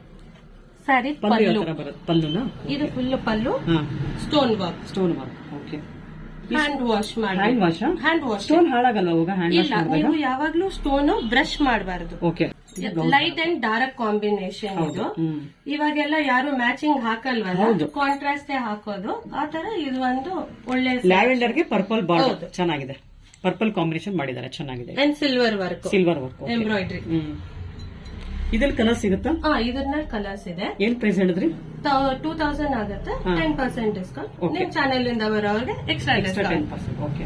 ಸ್ಯಾರಿ ಪಲ್ಲು ಇದು full pallu. Stone work stone work hand wash hand ಮಾಡಿ. ವಾಶ್ ಹ್ಯಾಂಡ್ ವಾಶ್ ಸ್ಟೋನ್ ಹಾಳಾಗಲ್ಲ ಅವಾಗ ಹ್ಯಾಂಡ್ ವಾಶ್ ಇಲ್ಲ ನೀವು ಯಾವಾಗ್ಲೂ ಸ್ಟೋನ್ ಬ್ರಷ್ ಮಾಡಬಾರದು. Okay light and dark combination ಇದು. ಇವಾಗೆಲ್ಲ ಯಾರು ಮ್ಯಾಚಿಂಗ್ ಹಾಕಲ್ವಲ್ಲ? ಹೌದು. ಕಾಂಟ್ರಾಸ್ಟ್ ಹಾಕೋದು. ತರ ಇದು ಒಂದು ಒಳ್ಳೆ ಲ್ಯಾವೆಂಡರ್ಗೆ ಪರ್ಪಲ್ ಬಾರ್ಡರ್ ಚೆನ್ನಾಗಿದೆ. ಪರ್ಪಲ್ ಕಾಂಬಿನೇಷನ್ ಮಾಡಿದ್ದಾರೆ ಚೆನ್ನಾಗಿದೆ. And silver work silver work embroidery hmm. ಇದ್ರಲ್ಲಿ ಕಲರ್ ಸಿಗುತ್ತಾ? ಹಾ ಇದನ್ನ ಕಲರ್ಸ್ ಇದೆ. ಏನ್ ಪ್ರೈಸ್ ಹೇಳಿದ್ರಿ? ಟೂ ತೌಸಂಡ್ ಆಗುತ್ತೆ. Ten percent discount Okay. ನಿಮ್ ಚಾನೆಲ್ ಇಂದ ಬರೋರಿಗೆ extra extra ten discount percent okay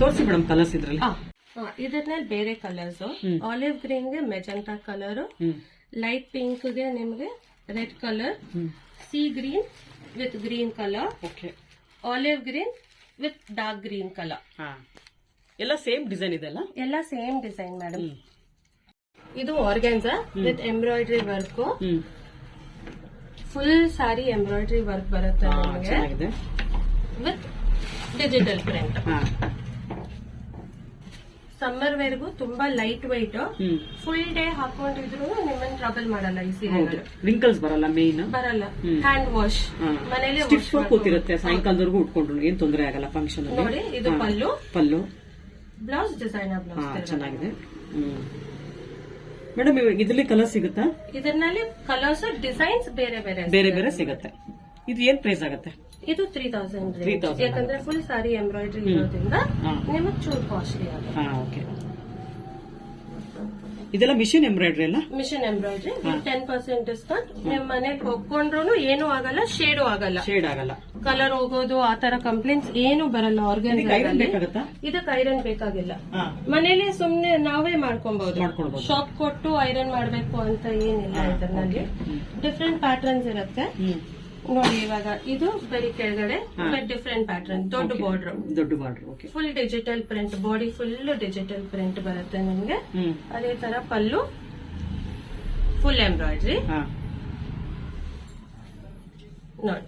ತೋರಿಸಿ ಮೇಡಮ್ ಕಲರ್ಸ್ ಇದ್ರಲ್ಲಿ. ಇದ್ರಲ್ಲಿ ಬೇರೆ ಕಲರ್ಸ್ ಆಲಿವ್ ಗ್ರೀನ್ಗೆ ಮೆಜೆಂಟಾ ಕಲರ್ ಹ್ಮ್. ಲೈಟ್ ಪಿಂಕ್ಗೆ ನಿಮ್ಗೆ red colour hmm. Sea green with green colour okay olive green with dark green colour ಹಾ. ಎಲ್ಲ ಸೇಮ್ ಡಿಸೈನ್ ಇದೆಯಲ್ಲ ಎಲ್ಲ ಸೇಮ್ ಡಿಸೈನ್ ಮೇಡಮ್ ಹ್ಮ್. ಇದು organza with embroidery work full sari embroidery work ಬರುತ್ತೆ ಚೆನ್ನಾಗಿದೆ. With digital print summer ವೇರ್ಗೂ ತುಂಬಾ light white full day ಹಾಕೊಂಡಿದ್ರು ನಿಮ್ಮನ್ ಟ್ರಬಲ್ ಮಾಡಲ್ಲ ಈ ಸೀರೆ ಸೀರೆಗಳು ರಿಂಕಲ್ಸ್ ಬರಲ್ಲ ಮೇನ್ ಬರಲ್ಲ. ಹ್ಯಾಂಡ್ ವಾಶ್ ಮನೇಲಿ ಕೂತಿರುತ್ತೆ. ಸಾಯಂಕಾಲದವರೆಗೂ ಉಟ್ಕೊಂಡ್ರು. ಏನ್ ತೊಂದರೆ ಆಗಲ್ಲ ಫಂಕ್ಷನ್ ನೋಡಿ ಇದು pallu. Pallu. Blouse design blouse ಚೆನ್ನಾಗಿದೆ. ಮೇಡಮ್ ಇದರಲ್ಲಿ ಕಲರ್ ಸಿಗುತ್ತಾ? ಇದರಲ್ಲಿ ಕಲರ್ಸ್ ಡಿಸೈನ್ಸ್ ಬೇರೆ ಬೇರೆ ಬೇರೆ ಬೇರೆ ಸಿಗುತ್ತೆ. ಇದು ಏನ್ ಪ್ರೈಸ್ ಆಗುತ್ತೆ? ಇದು ತ್ರೀ ತೌಸಂಡ್ 3000 ಯಾಕಂದ್ರೆ ಫುಲ್ ಸಾರಿ ಎಂಬ್ರಾಯ್ಡ್ರಿ ಇರೋದ್ರಿಂದ ನಿಮಗೆ ಚೂರ್ ಕಾಸ್ಟ್ಲಿ ಆಗುತ್ತೆ. ಇದೆಲ್ಲ ಮಿಷಿನ್ ಎಂಬ್ರಾಯ್ಡ್ರಿ ಅಲ್ಲ? Machine embroidery ten percent discount ನಿಮ್ ಮನೆ ಹೋಗ್ಕೊಂಡ್ರು ಏನು ಆಗಲ್ಲ ಶೇಡ್ ಆಗಲ್ಲ. ಶೇಡ್ ಆಗಲ್ಲ. ಕಲರ್ ಹೋಗೋದು ಆ ತರ ಕಂಪ್ಲೇಂಟ್ಸ್ ಏನು ಬರಲ್ಲ ಆರ್ಗಾನಿಕ್ ಐರನ್ ಬೇಕಾಗತ್ತಾ? ಇದಕ್ಕೆ ಐರನ್ ಬೇಕಾಗಿಲ್ಲ. ಮನೇಲಿ ಸುಮ್ನೆ ನಾವೇ ಮಾಡ್ಕೊಬಹುದು ಮಾಡ್ಕೊಳ್ಬೋದು. ಶಾಪ್ ಕೊಟ್ಟು ಐರನ್ ಮಾಡ್ಬೇಕು ಅಂತ ಏನಿಲ್ಲ ಇದರಲ್ಲಿ. ಡಿಫ್ರೆಂಟ್ ಪ್ಯಾಟರ್ನ್ಸ್ ಇರುತ್ತೆ. ನೋಡಿ ಇವಾಗ ಇದು ಬರೀ ಕೆಳಗಡೆ ಡಿಫ್ರೆಂಟ್ ಪ್ಯಾಟರ್ನ್ ದೊಡ್ಡ ಬಾರ್ಡರ್ ದೊಡ್ಡ border okay full digital print body full digital print ಬರುತ್ತೆ ನಿಮ್ಗೆ. ಅದೇ ತರ ಪಲ್ಲು ಫುಲ್ ಎಂಬ್ರಾಯ್ಡ್ರಿ ನೋಡಿ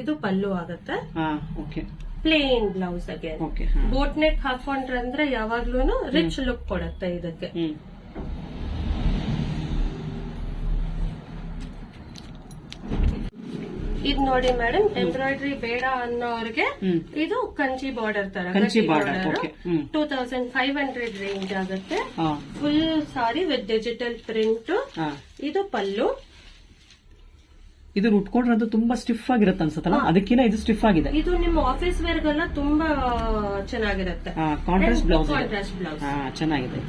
ಇದು ಪಲ್ಲು ಆಗುತ್ತೆ. Plain blouse again boat neck ಹಾಕೊಂಡ್ರಂದ್ರೆ ಯಾವಾಗ್ಲೂ ರಿಚ್ ಲುಕ್ ಕೊಡುತ್ತೆ ಇದಕ್ಕೆ. ಇದ್ ನೋಡಿ ಮೇಡಮ್ ಎಂಬ್ರಾಯ್ಡ್ರಿ ಬೇಡ ಅನ್ನೋರ್ಗೆ ಇದು ಕಂಚಿ ಬಾರ್ಡರ್ ತರ Kanchi border. Two thousand five hundred range ಆಗುತ್ತೆ. Full sari with digital print ಇದು ಪಲ್ಲು. ಇದು ಉಟ್ಕೊಂಡ್ರೆ ಅದು ತುಂಬಾ ಸ್ಟಿಫ್ ಆಗಿರುತ್ತೆ ಅನ್ಸುತ್ತಲ್ಲ? ಅದಕ್ಕಿಂತ ಇದು ಸ್ಟಿಫ್ ಆಗಿದೆ. ಇದು ನಿಮ್ಮ ಆಫೀಸ್ ವೇರ್ ತುಂಬಾ ಚೆನ್ನಾಗಿರುತ್ತೆ. ಕಾಂಟ್ರಾಸ್ಟ್ ಬ್ಲೌಸ್ ಕಾಂಟ್ರಾಸ್ಟ್ ಬ್ಲೌಸ್ ಚೆನ್ನಾಗಿದೆ.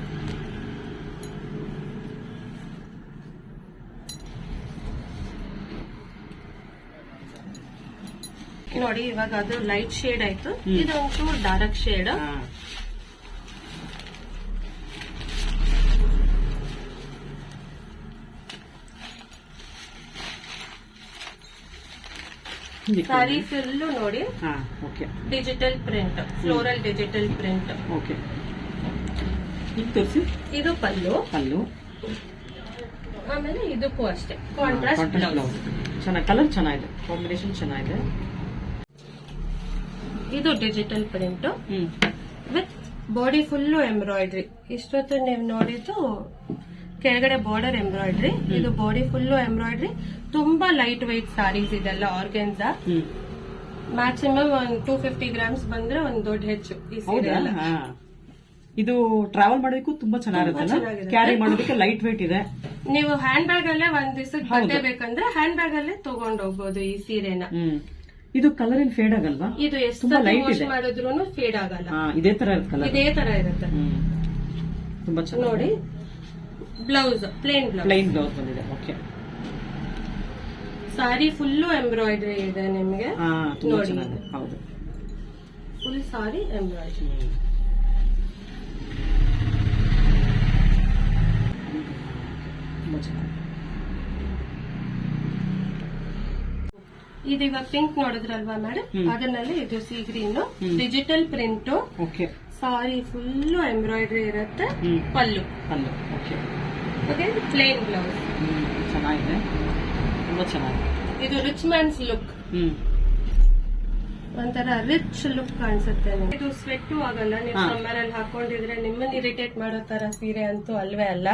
ನೋಡಿ ಇವಾಗ ಅದು ಲೈಟ್ ಶೇಡ್ ಆಯ್ತು. ಇದು ಒಂಚೂರು ಡಾರ್ಕ್ ಶೇಡ್ ಸಾರಿ ಫುಲ್ಲು ನೋಡಿ. ಹಾ okay digital print floral digital print okay ಇದು ಪಲ್ಲು. ಪಲ್ಲು. ಆಮೇಲೆ ಇದಕ್ಕೂ ಅಷ್ಟೇ. ಕಾಂಟ್ರಾಸ್ಟ್ ಬ್ಲೌಸ್ ಚೆನ್ನಾಗಿ ಕಲರ್ ಚೆನ್ನಾಗಿದೆ. ಕಾಂಬಿನೇಷನ್ ಚೆನ್ನಾಗಿದೆ. ಇದು digital print with body full embroidery ಇಷ್ಟೊತ್ತು ನೀವು ನೋಡಿದ್ದು ಕೆಳಗಡೆ ಬಾರ್ಡರ್ ಎಂಬ್ರಾಯ್ಡ್ರಿ ಇದು ಬಾಡಿ ಫುಲ್ಲು ಎಂಬ್ರಾಯ್ಡ್ರಿ ತುಂಬಾ ಲೈಟ್ ವೈಟ್ ಸಾರೀಸ್ ಇದೆಲ್ಲ ಆರ್ಗೆನ್ಸ್ ಮ್ಯಾಕ್ಸಿಮಮ್ ಒಂದು ಟೂ ಫಿಫ್ಟಿ ಗ್ರಾಮ್ಸ್ ಬಂದ್ರೆ ಒಂದ್ ದೊಡ್ಡ ಹೆಚ್ಚು ಈ ಸೀರೆ ಹೌದಾ? ಎಲ್ಲ. ಇದು ಟ್ರಾವೆಲ್ ಮಾಡೋದಕ್ಕೂ ತುಂಬಾ ಚೆನ್ನಾಗಿರುತ್ತೆ. ಕ್ಯಾರಿ ಮಾಡೋದಕ್ಕೆ ಲೈಟ್ ವೇಟ್ ಇದೆ. ನೀವು ಹ್ಯಾಂಡ್ ಬ್ಯಾಗ್ ಅಲ್ಲೇ ಒಂದ್ ದಿವಸ. ಬಟ್ಟೆ ಬೇಕಂದ್ರೆ ಹ್ಯಾಂಡ್ ಬ್ಯಾಗ್ ಅಲ್ಲೇ ತಗೊಂಡ್ ಹೋಗ್ಬೋದು ಈ ಸೀರೆನ. ಹ್ಮ್. ಇದು ಕಲರ್ ಏನ್ ಫೇಡ್ ಆಗಲ್ವಾ? ಇದು ಎಷ್ಟು ತುಂಬಾ ಲೈಟ್ ಇದೆ. ಮಾಡಿದ್ರು ಫೇಡ್ ಆಗಲ್ಲ. ಹಾ ಇದೇ ತರ ಕಲರ್ ಇದೇ ತರ ಇರುತ್ತೆ. ತುಂಬಾ ಚೆನ್ನಾಗಿ ನೋಡಿ blouse plain blouse plain blouse ಬಂದಿದೆ. ಓಕೆ ಸಾರಿ ಫುಲ್ಲು ಎಂಬ್ರಾಯ್ಡ್ರಿ ಇದೆ ನಿಮಗೆ. ಹಾ ತುಂಬಾ ನೋಡಿ. ಚೆನ್ನಾಗಿದೆ. ಹೌದು. ಫುಲ್ ಸಾರಿ ಎಂಬ್ರಾಯ್ಡ್ರಿ ತುಂಬಾ ಚೆನ್ನಾಗಿದೆ. ಇದು ಇವಾಗ ಪಿಂಕ್ ನೋಡಿದ್ರಲ್ವಾ ಮೇಡಮ್. ಅದನ್ನಲ್ಲಿ ಇದು sea green digital print okay sari full embroidery ಇರುತ್ತೆ. Pallu. Pallu. Okay plain blouse ಚೆನ್ನಾಗಿದೆ. ತುಂಬಾ ಚೆನ್ನಾಗಿದೆ. ಇದು ರಿಚ್ ಮ್ಯಾನ್ಸ್ ಲುಕ್ ಒಂಥರ ರಿಚ್ ಲುಕ್ ಕಾಣಿಸುತ್ತೆ ಇದು ಸ್ವೆಟ್ ಆಗಲ್ಲ ನೀವು. ಸಮ್ಮರ್ ಅಲ್ಲಿ ಹಾಕೊಂಡಿದ್ರೆ ನಿಮ್ಮನ್ನ ಇರಿಟೇಟ್ ಮಾಡೋ ತರ ಸೀರೆ ಅಂತೂ ಅಲ್ವೇ ಅಲ್ಲ.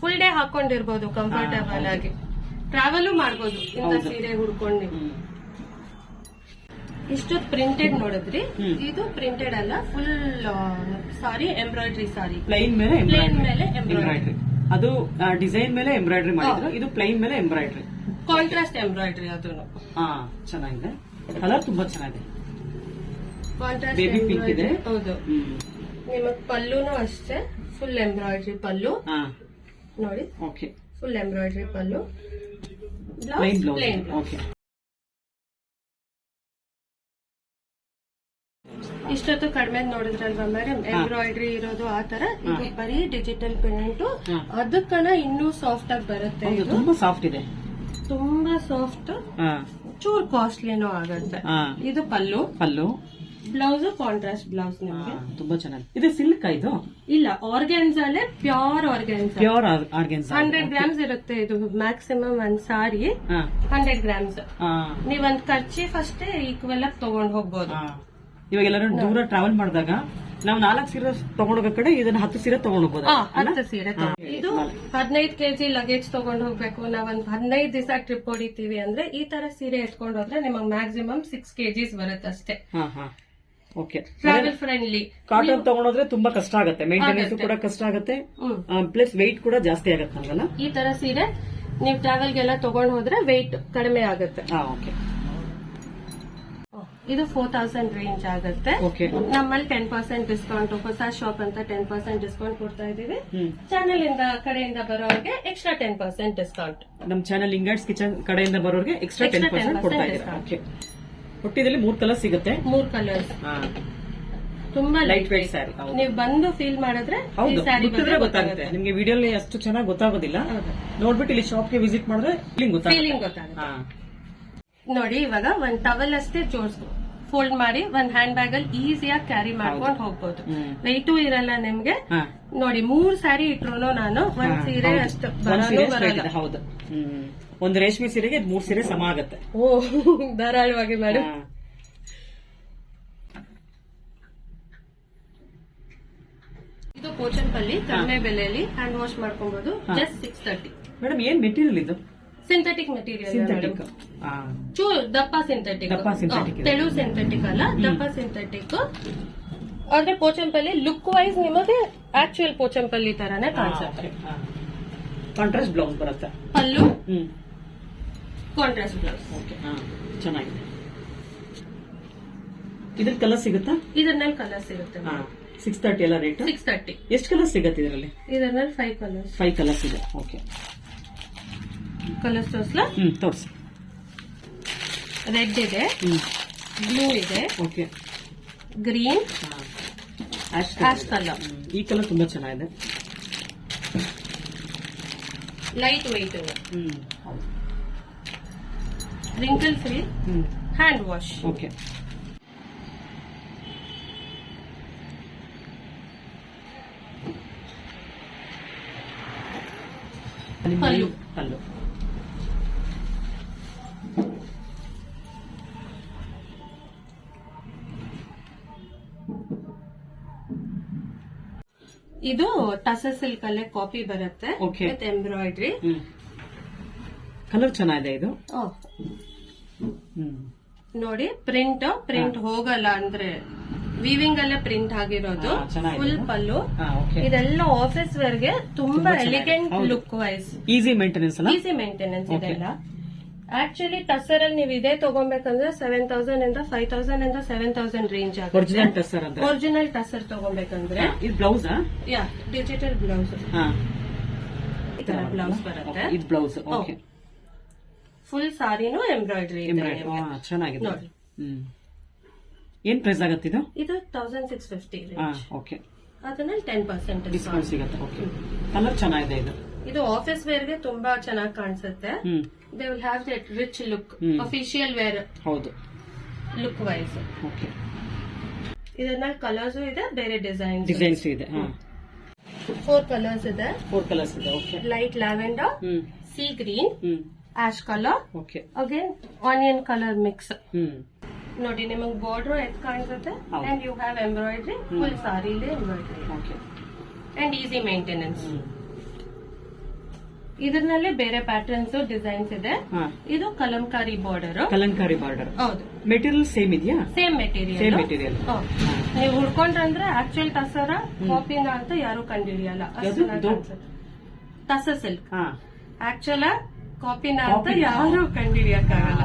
ಫುಲ್ ಡೇ ಹಾಕೊಂಡಿರ್ಬೋದು ಕಂಫರ್ಟಬಲ್ ಆಗಿ. ಟ್ರಾವೆಲ್ ಮಾಡ್ಬೋದು ಇಂಥ ಸೀರೆ ಹುಡ್ಕೊಂಡು ನೀವು ಹ್ಮ್. ಇಷ್ಟು ಪ್ರಿಂಟೆಡ್ ನೋಡಿದ್ರಿ? ಇದು ಪ್ರಿಂಟೆಡ್ ಅಲ್ಲ full sari embroidery sari. Plain ಮೇಲೆ ಪ್ಲೈನ್ ಮೇಲೆ ಎಂಬ್ರಾಯ್ಡ್ರಿ ಅದು ಡಿಸೈನ್ ಮೇಲೆ ಎಂಬ್ರಾಯ್ಡ್ರಿ ಮಾಡಿದ್ರು. ಇದು ಪ್ಲೈನ್ ಮೇಲೆ ಎಂಬ್ರಾಯ್ಡ್ರಿ ಕಾಂಟ್ರಾಸ್ಟ್ ಎಂಬ್ರಾಯ್ಡ್ರಿ ಅದು ಹಾ ಚೆನ್ನಾಗಿದೆ. ಕಲರ್ ತುಂಬಾ ಚೆನ್ನಾಗಿದೆ. ಕಾಂಟ್ರಾಸ್ಟ್ ಬೇಬಿ pink ಇದೆ. ಹೌದು. ನಿಮಗೆ ಪಲ್ಲುನು ಅಷ್ಟೇ ಫುಲ್ ಎಂಬ್ರಾಯ್ಡ್ರಿ ಪಲ್ಲು. ನೋಡಿ. ಓಕೆ ಫುಲ್ ಎಂಬ್ರಾಯ್ಡ್ರಿ ಪಲ್ಲು ಇಷ್ಟೊತ್ತು ಕಡಿಮೆ ನೋಡಿದ್ರಲ್ವಾ ಮೇಡಮ್ ಎಂಬ್ರಾಯ್ಡ್ರಿ ಇರೋದು ಆ ತರ ಇದು ಬರೀ ಡಿಜಿಟಲ್ ಪ್ರಿಂಟ್ ಅದಕ್ಕನ ಇನ್ನೂ ಸಾಫ್ಟ್ ಆಗಿ ಬರುತ್ತೆ ತುಂಬಾ ಸಾಫ್ಟ್ ಇದೆ. ತುಂಬಾ ಸಾಫ್ಟ್ ಚೂರ್ ಕಾಸ್ಟ್ಲಿನೂ ಆಗತ್ತೆ. ಇದು pallu. Pallu. Blouse contrast blouse ನಿಮಗೆ. ತುಂಬಾ ಚೆನ್ನಾಗಿ. ಇದು ಸಿಲ್ಕ್ ಇದು? ಇಲ್ಲ ಆರ್ಗ್ಯಾನ್ಸ್ ಅಲ್ಲೇ pure organza pure organza hundred grams ಇರುತ್ತೆ ಇದು ಮ್ಯಾಕ್ಸಿಮಮ್ ಒಂದ್ ಸಾರಿ. ಹಂಡ್ರೆಡ್ ಗ್ರಾಮ್ಸ್ ನೀವ್ ಒಂದ್ ಖರ್ಚೀಫ್ ಅಷ್ಟೇ ಈಕ್ವಲ್ ಆಗಿ ತಗೊಂಡ್ ಹೋಗ್ಬೋದು. ಇವಾಗ ಎಲ್ಲರೂ ದೂರ ಟ್ರಾವೆಲ್ ಮಾಡಿದಾಗ ನಾವು ನಾಲ್ಕು ಸೀರೆ ತಗೊಂಡೋಗೋ ಕಡೆ ಇದನ್ನ ಹತ್ತು ಸೀರೆ ತಗೊಂಡೋಗ್ಬೋದು ಹತ್ತು ಸೀರೆ ಇದು ಹದಿನೈದು ಕೆಜಿ ಲಗೇಜ್ ತಗೊಂಡ್ ಹೋಗ್ಬೇಕು. ನಾವೊಂದ್ ಹದಿನೈದು ದಿವಸ ಟ್ರಿಪ್ ಹೊಡಿತೀವಿ ಅಂದ್ರೆ ಈ ತರ ಸೀರೆ ಎತ್ಕೊಂಡು ಹೋದ್ರೆ ನಿಮಗೆ ಮ್ಯಾಕ್ಸಿಮಮ್ ಸಿಕ್ಸ್ ಕೆಜಿಸ್ ಬರುತ್ತೆ ಅಷ್ಟೇ ಹಾ ಹಾ. ಓಕೆ ಟ್ರಾವೆಲ್ ಫ್ರೆಂಡ್ಲಿ ಕಾಟನ್ ತಗೊಂಡೋದ್ರೆ ತುಂಬಾ ಕಷ್ಟ ಆಗುತ್ತೆ. ಮೇಂಟೆನೆನ್ಸ್ ಕೂಡ ಕಷ್ಟ ಆಗುತ್ತೆ. ಪ್ಲಸ್ ವೆಯ್ಟ್ ಕೂಡ ಜಾಸ್ತಿ ಆಗುತ್ತೆ ಹಂಗಲ್ಲ? ಈ ತರ ಸೀರೆ ನೀವು ಟ್ರಾವೆಲ್ಗೆಲ್ಲ ತಗೊಂಡ್ ಹೋದ್ರೆ ವೆಯ್ಟ್ ಕಡಿಮೆ ಆಗುತ್ತೆ. ಓಕೆ ಇದು ಫೋರ್ ತೌಸಂಡ್ ರೇಂಜ್ ಆಗುತ್ತೆ. ನಮ್ಮಲ್ಲಿ ಟೆನ್ ಪರ್ಸೆಂಟ್ ಡಿಸ್ಕೌಂಟ್ ಹೊಸ ಶಾಪ್ ಅಂತ ಟೆನ್ ಪರ್ಸೆಂಟ್ ಡಿಸ್ಕೌಂಟ್ ಕೊಡ್ತಾ ಇದೀವಿ ಚಾನೆಲ್ ಇಂದ ಕಡೆಯಿಂದ ಬರೋರಿಗೆ ಎಕ್ಸ್ಟ್ರಾ ಟೆನ್ ಪರ್ಸೆಂಟ್ ಡಿಸ್ಕೌಂಟ್ ನಮ್ ಚಾನೆಲ್ ಇಂಗರ್ಸ್ ಕಿಚನ್ ಕಡೆಯಿಂದ ಬರೋರಿಗೆ ಎಕ್ಸ್ಟ್ರಾ ಟೆನ್ ಪರ್ಸೆಂಟ್ 10% ಕೊಡ್ತಾ ಇದ್ದೀರಾ? ಓಕೆ ಮೂರ್ ಕಲರ್ ಸಿಗುತ್ತೆ. ಮೂರ್ ಕಲರ್ಸ್ ಹಾ. ತುಂಬಾ ಲೈಟ್ ವೇಟ್ ಸ್ಯಾರಿ ನೀವು ಬಂದು ಫೀಲ್ ಮಾಡಿದ್ರೆ ಹೌದು ಗೊತ್ತಿದ್ರೆ ಗೊತ್ತಾಗುತ್ತೆ. ನಿಮ್ಗೆ ವಿಡಿಯೋಲಿ ಅಷ್ಟು ಚೆನ್ನಾಗಿ ಗೊತ್ತಾಗೋದಿಲ್ಲ. ನೋಡ್ಬಿಟ್ಟು ಇಲ್ಲಿ ಶಾಪ್ಗೆ ವಿಸಿಟ್ ಮಾಡಿದ್ರೆ ಫೀಲಿಂಗ್ ಗೊತ್ತಾಗುತ್ತೆ. ಹಾ. ನೋಡಿ ಇವಾಗ ಒಂದ್ ಟವಲ್ ಅಷ್ಟೇ ಜೋಡಿಸ್ಕೊ ಫೋಲ್ಡ್ ಮಾಡಿ ಒಂದ್ ಹ್ಯಾಂಡ್ ಬ್ಯಾಗ್ ಅಲ್ಲಿ ಈಸಿಯಾಗಿ ಕ್ಯಾರಿ ಮಾಡ್ಕೊಂಡು ಹೋಗ್ಬೋದು. ವೆಯ್ಟು ಇರಲ್ಲ ನಿಮ್ಗೆ. ನೋಡಿ ಮೂರ್ ಸ್ಯಾರಿ ಇಟ್ರು ನಾನು ಒಂದ್ ಸೀರೆ. ಅಷ್ಟು ಬರೋದು ಬರಲ್ಲ. ಹೌದು. ಒಂದು ರೇಷ್ಮೆ ಸೀರೆಗೆ ಮೂರ್ ಸೀರೆ ಸಮ ಆಗತ್ತೆ. ಓ ಧಾರಾಳವಾಗಿ ಮೇಡಮ್ ಇದು ಪೋಚಂಪಲ್ಲಿ ಕಡಿಮೆ ಬೆಲೆಯಲ್ಲಿ ಹ್ಯಾಂಡ್ ವಾಶ್ ಮಾಡ್ಕೊಬಹುದು ಜಸ್ಟ್ ಸಿಕ್ಸ್ ತರ್ಟಿ ಮೇಡಮ್ ಏನ್ ಮೆಟೀರಿಯಲ್ ಇದು? ಸಿಂಥೆಟಿಕ್ ಮೆಟೀರಿಯಲ್ ಸಿಂಥೆಟಿಕ್ ಚೂ ದಪ್ಪ ಸಿಂಥೆಟಿಕ್ ದಪ್ಪ ಸಿಂಥೆಟಿಕ್ ತೆಳು ಸಿಂಥೆಟಿಕ್ ಅಲ್ಲ ದಪ್ಪ ಸಿಂಥೆಟಿಕ್ ಆದ್ರೆ ಪೋಚಂಪಲ್ಲಿ ಲುಕ್ ವೈಸ್ ನಿಮಗೆ ಆಕ್ಚುಯಲ್ ಪೋಚಂಪಲ್ಲಿ ತರಾನೇ ಕಾಣಿಸುತ್ತೆ. ಕಾಂಟ್ರಾಸ್ಟ್ ಬ್ಲೌಸ್ ಬರುತ್ತೆ. ಪಲ್ಲು. ಕಾಂಟ್ರಾಸ್ಟ್ ಬ್ಲೌಸ್ ಓಕೆ ಹಾ ಚೆನ್ನಾಗಿದೆ. ಇದ್ರ ಕಲರ್ ಸಿಗುತ್ತಾ? ಇದರಲ್ಲಿ ಕಲರ್ ಸಿಗುತ್ತೆ ಹಾ ಸಿಕ್ಸ್ ತರ್ಟಿ ಎಲ್ಲ ರೇಟ್ ಸಿಕ್ಸ್ ತರ್ಟಿ ಎಷ್ಟು ಕಲರ್ ಸಿಗುತ್ತೆ ಇದರಲ್ಲಿ? ಇದರಲ್ಲಿ ಫೈವ್ ಕಲರ್ಸ್ ಫೈವ್ ಕಲರ್ಸ್ ಇದೆ. ಓಕೆ ಕಲರ್ಸ್ ತೋರ್ಸ್ಲಾ? ಹ್ಮ್ ತೋರಿಸಿ. ರೆಡ್ ಇದೆ. ಹ್ಮ್. ಬ್ಲೂ ಇದೆ. ಓಕೆ ಗ್ರೀನ್ ಆಶ್ ಕಲರ್ ಈ ಕಲರ್ ತುಂಬಾ ಚೆನ್ನಾಗಿದೆ. ಲೈಟ್ ವೈಟ್ ಹ್ಮ್ ಹೌದು. Wrinkle free hand wash okay pallu. Pallu ಇದು ಟಸ ಸಿಲ್ಕ್ ಅಲ್ಲೇ ಕಾಪಿ ಬರುತ್ತೆ. ವಿತ್ ಎಂಬ್ರಾಯ್ಡ್ರಿ ಕಲರ್ ಚೆನ್ನಾಗಿದೆ ಇದು. ನೋಡಿ ಪ್ರಿಂಟ್ ಪ್ರಿಂಟ್ ಹೋಗಲ್ಲ ಅಂದ್ರೆ ವೀವಿಂಗ್ ಅಲ್ಲೇ ಪ್ರಿಂಟ್ ಆಗಿರೋದು ಫುಲ್ ಪಲ್ಲು. ಇದೆಲ್ಲ ಆಫೀಸ್ ವೇರ್ಗೆ ತುಂಬಾ. Elegant look wise easy maintenance easy maintenance ಇದೆಲ್ಲ. ಆಕ್ಚುಲಿ ಟಸರ್ ಅಲ್ಲಿ ನೀವು ಇದೇ ತಗೊಬೇಕಂದ್ರೆ ಸೆವೆನ್ ತೌಸಂಡ್ ಇಂದ ಫೈವ್ ತೌಸಂಡ್ ಇಂದ ಸೆವೆನ್ ತೌಸಂಡ್ ರೇಂಜ್ ಆಗುತ್ತೆ. ಒರಿಜಿನಲ್ ಟಸರ್ ಒರಿಜಿನಲ್ ಟಸರ್ ತಗೊಬೇಕಂದ್ರೆ ಇದು ಬ್ಲೌಸಾ ಯಾ ಡಿಜಿಟಲ್ ಬ್ಲೌಸ್ ಈ ತರ ಬ್ಲೌಸ್ ಬರುತ್ತೆ. ಇದು ಬ್ಲೌಸ್ ಓಕೆ ಫುಲ್ ಸಾರಿನೂ ಎಂಬ್ರಾಯ್ಡ್ರಿ ಚೆನ್ನಾಗಿದೆ. ನೋಡಿ. ಏನ್ ಪ್ರೈಸ್ ಆಗುತ್ತೆ ಇದು? ಇದು ತೌಸಂಡ್ ಸಿಕ್ಸ್ ಫಿಫ್ಟಿ ಓಕೆ. ಅದನ್ನ ಟೆನ್ ಪರ್ಸೆಂಟ್ ಡಿಸ್ಕೌಂಟ್ ಸಿಗುತ್ತೆ ಓಕೆ. ಕಲರ್ ಚೆನ್ನಾಗಿದೆ ಇದು. ಇದು ಆಫೀಸ್ ವೇರ್ಗೆ ತುಂಬಾ ಚೆನ್ನಾಗಿ ಕಾಣಿಸುತ್ತೆ. They will have that rich look. Official wear ಹೌದು. Look wise okay. ಇದರಲ್ಲಿ ಕಲರ್ಸ್ ಇದೆ ಬೇರೆ ಡಿಸೈನ್ ಡಿಸೈನ್ಸ್ ಇದೆ. ಹಾ. ಫೋರ್ ಕಲರ್ಸ್ ಇದೆ. ಫೋರ್ ಕಲರ್ಸ್ ಇದೆ okay. Light lavender sea green hmm. Ash colour okay okay onion colour mix ನೋಡಿ ನಿಮಗೆ ಬಾರ್ಡರ್ ಎತ್ ಕಾಣಿಸುತ್ತೆ? And you have embroidery full sari ಇದೆ embroidery okay and easy maintenance ಇದರಲ್ಲಿ ಬೇರೆ ಪ್ಯಾಟರ್ನ್ಸ್ ಡಿಸೈನ್ಸ್ ಇದೆ. ಇದು ಕಲಂಕಾರಿ ಬಾರ್ಡರ್ ಕಲಂಕಾರಿ ಬಾರ್ಡರ್ ಹೌದು. ಮೆಟೀರಿಯಲ್ ಸೇಮ್ ಇದೆಯಾ? ಸೇಮ್ ಮೆಟೀರಿಯಲ್ ಸೇಮ್ ಮೆಟೀರಿಯಲ್ ನೀವು ಹುಡ್ಕೊಂಡ್ರಂದ್ರೆ ಆಕ್ಚುಯಲ್ ಟಸರ ಕಾಪಿನ ಅಂತ ಯಾರು ಕಂಡಿಡಿಯಲ್ಲ. ತಸ ಸಿಲ್ಕ್ ಆಕ್ಚುಯಲ್ ಕಾಪಿನ ಅಂತ? ಯಾರು ಕಂಡಿಡಿಯಕ್ಕಾಗಲ್ಲ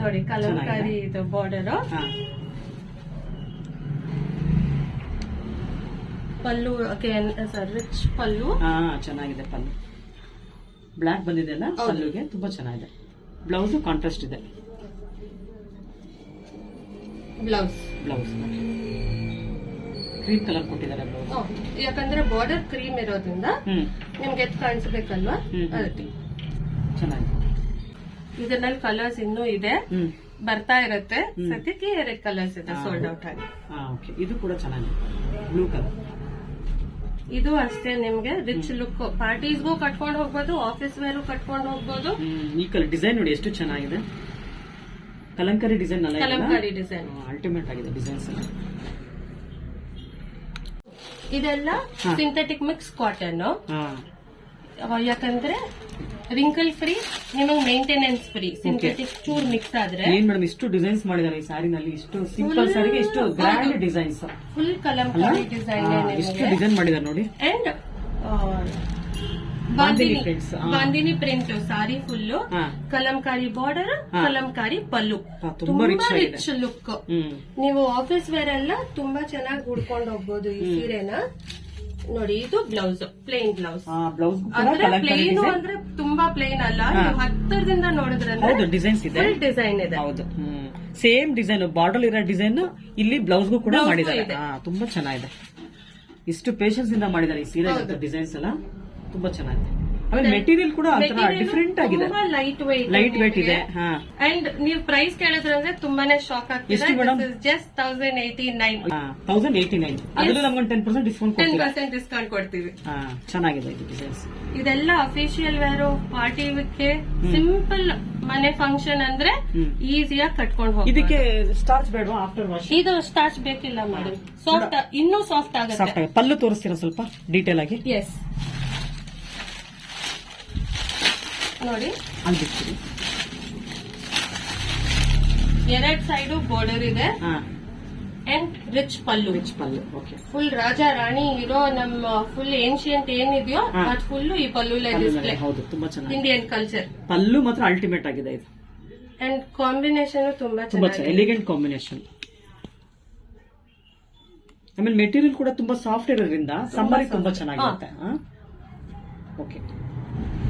ನೋಡಿ ಕಲರ್ಕಾರಿ ಇದು border pallu sir rich pallu. ಚೆನ್ನಾಗಿದೆ ಪಲ್ಲು. ಬ್ಲಾಕ್ ಬಂದಿದೆ ಅಲ್ಲ ಪಲ್ಲುಗೆ ತುಂಬಾ ಚೆನ್ನಾಗಿದೆ. ಬ್ಲೌಸ್ ಕಾಂಟ್ರಾಸ್ಟ್ ಇದೆ. ಬ್ಲೌಸ್ ಬ್ಲೌಸ್ ಕ್ರೀಮ್ ಕಲರ್ ಕೊಟ್ಟಿದ್ದಾರೆ ಬ್ಲೌಸ್ ಯಾಕಂದ್ರೆ ಬಾರ್ಡರ್ ಕ್ರೀಮ್ ಇರೋದ್ರಿಂದ ನಿಮ್ಗೆ ಎತ್ ಕಾಣಿಸ್ಬೇಕಲ್ವಾ. ಅದಕ್ಕೆ. ಚೆನ್ನಾಗಿದೆ. ಇದರಲ್ಲಿ ಕಲರ್ಸ್ ಇನ್ನೂ ಇದೆ. ಬರ್ತಾ ಇರುತ್ತೆ. ಸದ್ಯಕ್ಕೆ ಎರಡು ಕಲರ್ಸ್ ಇದೆ. ಸೋಲ್ಡ್ ಔಟ್ ಆಗಿ. ಓಕೆ ಇದು ಕೂಡ ಚೆನ್ನಾಗಿದೆ. ಬ್ಲೂ ಕಲರ್ ಇದು ಅಷ್ಟೇ ನಿಮ್ಗೆ ರಿಚ್ ಲುಕ್ ಪಾರ್ಟೀಸ್ಗೂ ಕಟ್ಕೊಂಡು ಹೋಗ್ಬೋದು ಆಫೀಸ್ ವೇರು ಕಟ್ಕೊಂಡು ಹೋಗ್ಬೋದು. ಈ ಕಲರ್ ಡಿಸೈನ್ ನೋಡಿ ಎಷ್ಟು ಚೆನ್ನಾಗಿದೆ. ಕಲಂಕರಿ ಡಿಸೈನ್ ಅಲ್ಲ ಕಲಂಕಾರಿ ಡಿಸೈನ್ ಅಲ್ಟಿಮೇಟ್ ಆಗಿದೆ ಡಿಸೈನ್ಸ್ ಎಲ್ಲ. ಇದೆಲ್ಲ ಸಿಂಥೆಟಿಕ್ ಮಿಕ್ಸ್ ಕಾಟನ್ ಯಾಕಂದ್ರೆ ರಿಂಕಲ್ ಫ್ರೀ ನಿಮಗೆ ಮೇಂಟೆನೆನ್ಸ್ ಫ್ರೀ ಸಿಂಥೆಟಿಕ್ ಚೂರ್ ಮಿಕ್ಸ್ ಆದ್ರೆ ಏನ್ ಮೇಡಮ್ ಇಷ್ಟು ಡಿಸೈನ್ಸ್ ಮಾಡಿದ್ದಾರೆ ಈ ಸಾರಿನಲ್ಲಿ? ಇಷ್ಟು ಸಿಂಪಲ್ ಸಾರಿ ಸಾರಿಗೆ ಇಷ್ಟು grand designs full colour kalamkari design ಇಷ್ಟು ಡಿಸೈನ್ ಮಾಡಿದ್ದಾರೆ ನೋಡಿ. And bandhani. Print sari full kalamkari border kalamkari pallu. ತುಂಬಾ ರಿಚ್ ಲುಕ್ ನೀವು ಆಫೀಸ್ ವೇರ್ ಎಲ್ಲ ತುಂಬಾ ಚೆನ್ನಾಗಿ ಉಡ್ಕೊಂಡು ಹೋಗ್ಬೋದು ಈ ಸೀರೆನ. ನೋಡಿ ಇದು ಬ್ಲೌಸ್ ಪ್ಲೇನ್ ಬ್ಲೌಸ್ ಬ್ಲೌಸ್ ಅಂದ್ರೆ ಪ್ಲೇನ್ ಅಂದ್ರೆ ತುಂಬಾ ಪ್ಲೇನ್ ಅಲ್ಲ. ಹತ್ತರದಿಂದ ನೀವು ಹತ್ತಿರದಿಂದ ನೋಡಿದ್ರೆ ಹೌದು ಡಿಸೈನ್ಸ್ ಇದೆ. ಫುಲ್ ಡಿಸೈನ್ ಇದೆ. ಹೌದು ಸೇಮ್ ಡಿಸೈನ್ ಬಾರ್ಡರ್ ಇರೋ ಡಿಸೈನ್ ಇಲ್ಲಿ ಬ್ಲೌಸ್ಗೂ ಕೂಡ ಮಾಡಿದ್ದಾರೆ. ತುಂಬಾ ಚೆನ್ನಾಗಿದೆ. ಇಷ್ಟು ಪೇಷನ್ಸ್ ಇಂದ ಮಾಡಿದ್ದಾರೆ ಈ ಸೀರೆ. ಡಿಸೈನ್ಸ್ ಎಲ್ಲ. ತುಂಬಾ ಚೆನ್ನಾಗಿದೆ. ಆಮೇಲೆ ಮೆಟೀರಿಯಲ್ ಕೂಡ ಡಿಫ್ರೆಂಟ್ ಆಗಿದೆ. ಲೈಟ್ ವೈಟ್ ಲೈಟ್ ವೈಟ್ ಇದೆ ಅಂಡ್ ನೀವು ಪ್ರೈಸ್ ಕೇಳಿದ್ರೆ ಅಂದ್ರೆ ತುಂಬಾನೇ ಶಾಕ್ ಆಗ್ತದೆ. Just thousand eighty nine thousand eighty nine ಅದ್ರಲ್ಲಿ ನಮ್ಗೊಂದು ten percent discount ten percent discount ಕೊಡ್ತೀವಿ. ಚೆನ್ನಾಗಿದೆ ಇದು ಡಿಸೈನ್ಸ್ ಇದೆಲ್ಲ ಅಫಿಷಿಯಲ್ ವೇರ್ ಪಾರ್ಟಿ ಗೆ ಸಿಂಪಲ್ ಮನೆ ಫಂಕ್ಷನ್ ಅಂದ್ರೆ. ಈಸಿಯಾಗಿ ಕಟ್ಕೊಂಡು ಹೋಗಿ ಇದಕ್ಕೆ ಸ್ಟಾರ್ಚ್ ಬೇಡವಾ ಆಫ್ಟರ್ ವಾಶ್ ಇದು ಸ್ಟಾರ್ಚ್ ಬೇಕಿಲ್ಲ ಮೇಡಮ್ ಸಾಫ್ಟ್ ಇನ್ನೂ ಸಾಫ್ಟ್ ಆಗುತ್ತೆ. ಪಲ್ಲು ತೋರಿಸ್ತೀರಾ ಸ್ವಲ್ಪ? ಡೀಟೇಲ್ ಆಗಿ. ಎಸ್ ನೋಡಿ. ಅಲ್ಲಿ ಬಿಡ್ತೀರಿ ಎರಡ್ ಸೈಡು ಬಾರ್ಡರ್ ಇದೆ. And rich pallu. Rich pallu okay full ರಾಜ ರಾಣಿ ಇರೋ ನಮ್ಮ ಫುಲ್ ಏನ್ಶಿಯಂಟ್ ಏನಿದೆಯೋ ಅದು ಫುಲ್ ಈ ಪಲ್ಲುಲೆ ಡಿಸ್ಪ್ಲೇ ಹೌದು ತುಂಬಾ ಚೆನ್ನಾಗಿ ಇಂಡಿಯನ್ ಕಲ್ಚರ್ ಪಲ್ಲು ಮಾತ್ರ ಅಲ್ಟಿಮೇಟ್ ಆಗಿದೆ ಇದು. ಅಂಡ್ ಕಾಂಬಿನೇಷನ್ ತುಂಬಾ ಚೆನ್ನಾಗಿ ಎಲಿಗೆಂಟ್ ಕಾಂಬಿನೇಷನ್ ಆಮೇಲೆ ಮೆಟೀರಿಯಲ್ ಕೂಡ ತುಂಬಾ ಸಾಫ್ಟ್ ಇರೋದ್ರಿಂದ ಸಮ್ಮರ್ ತುಂಬಾ ಚೆನ್ನಾಗಿರುತ್ತೆ. ಓಕೆ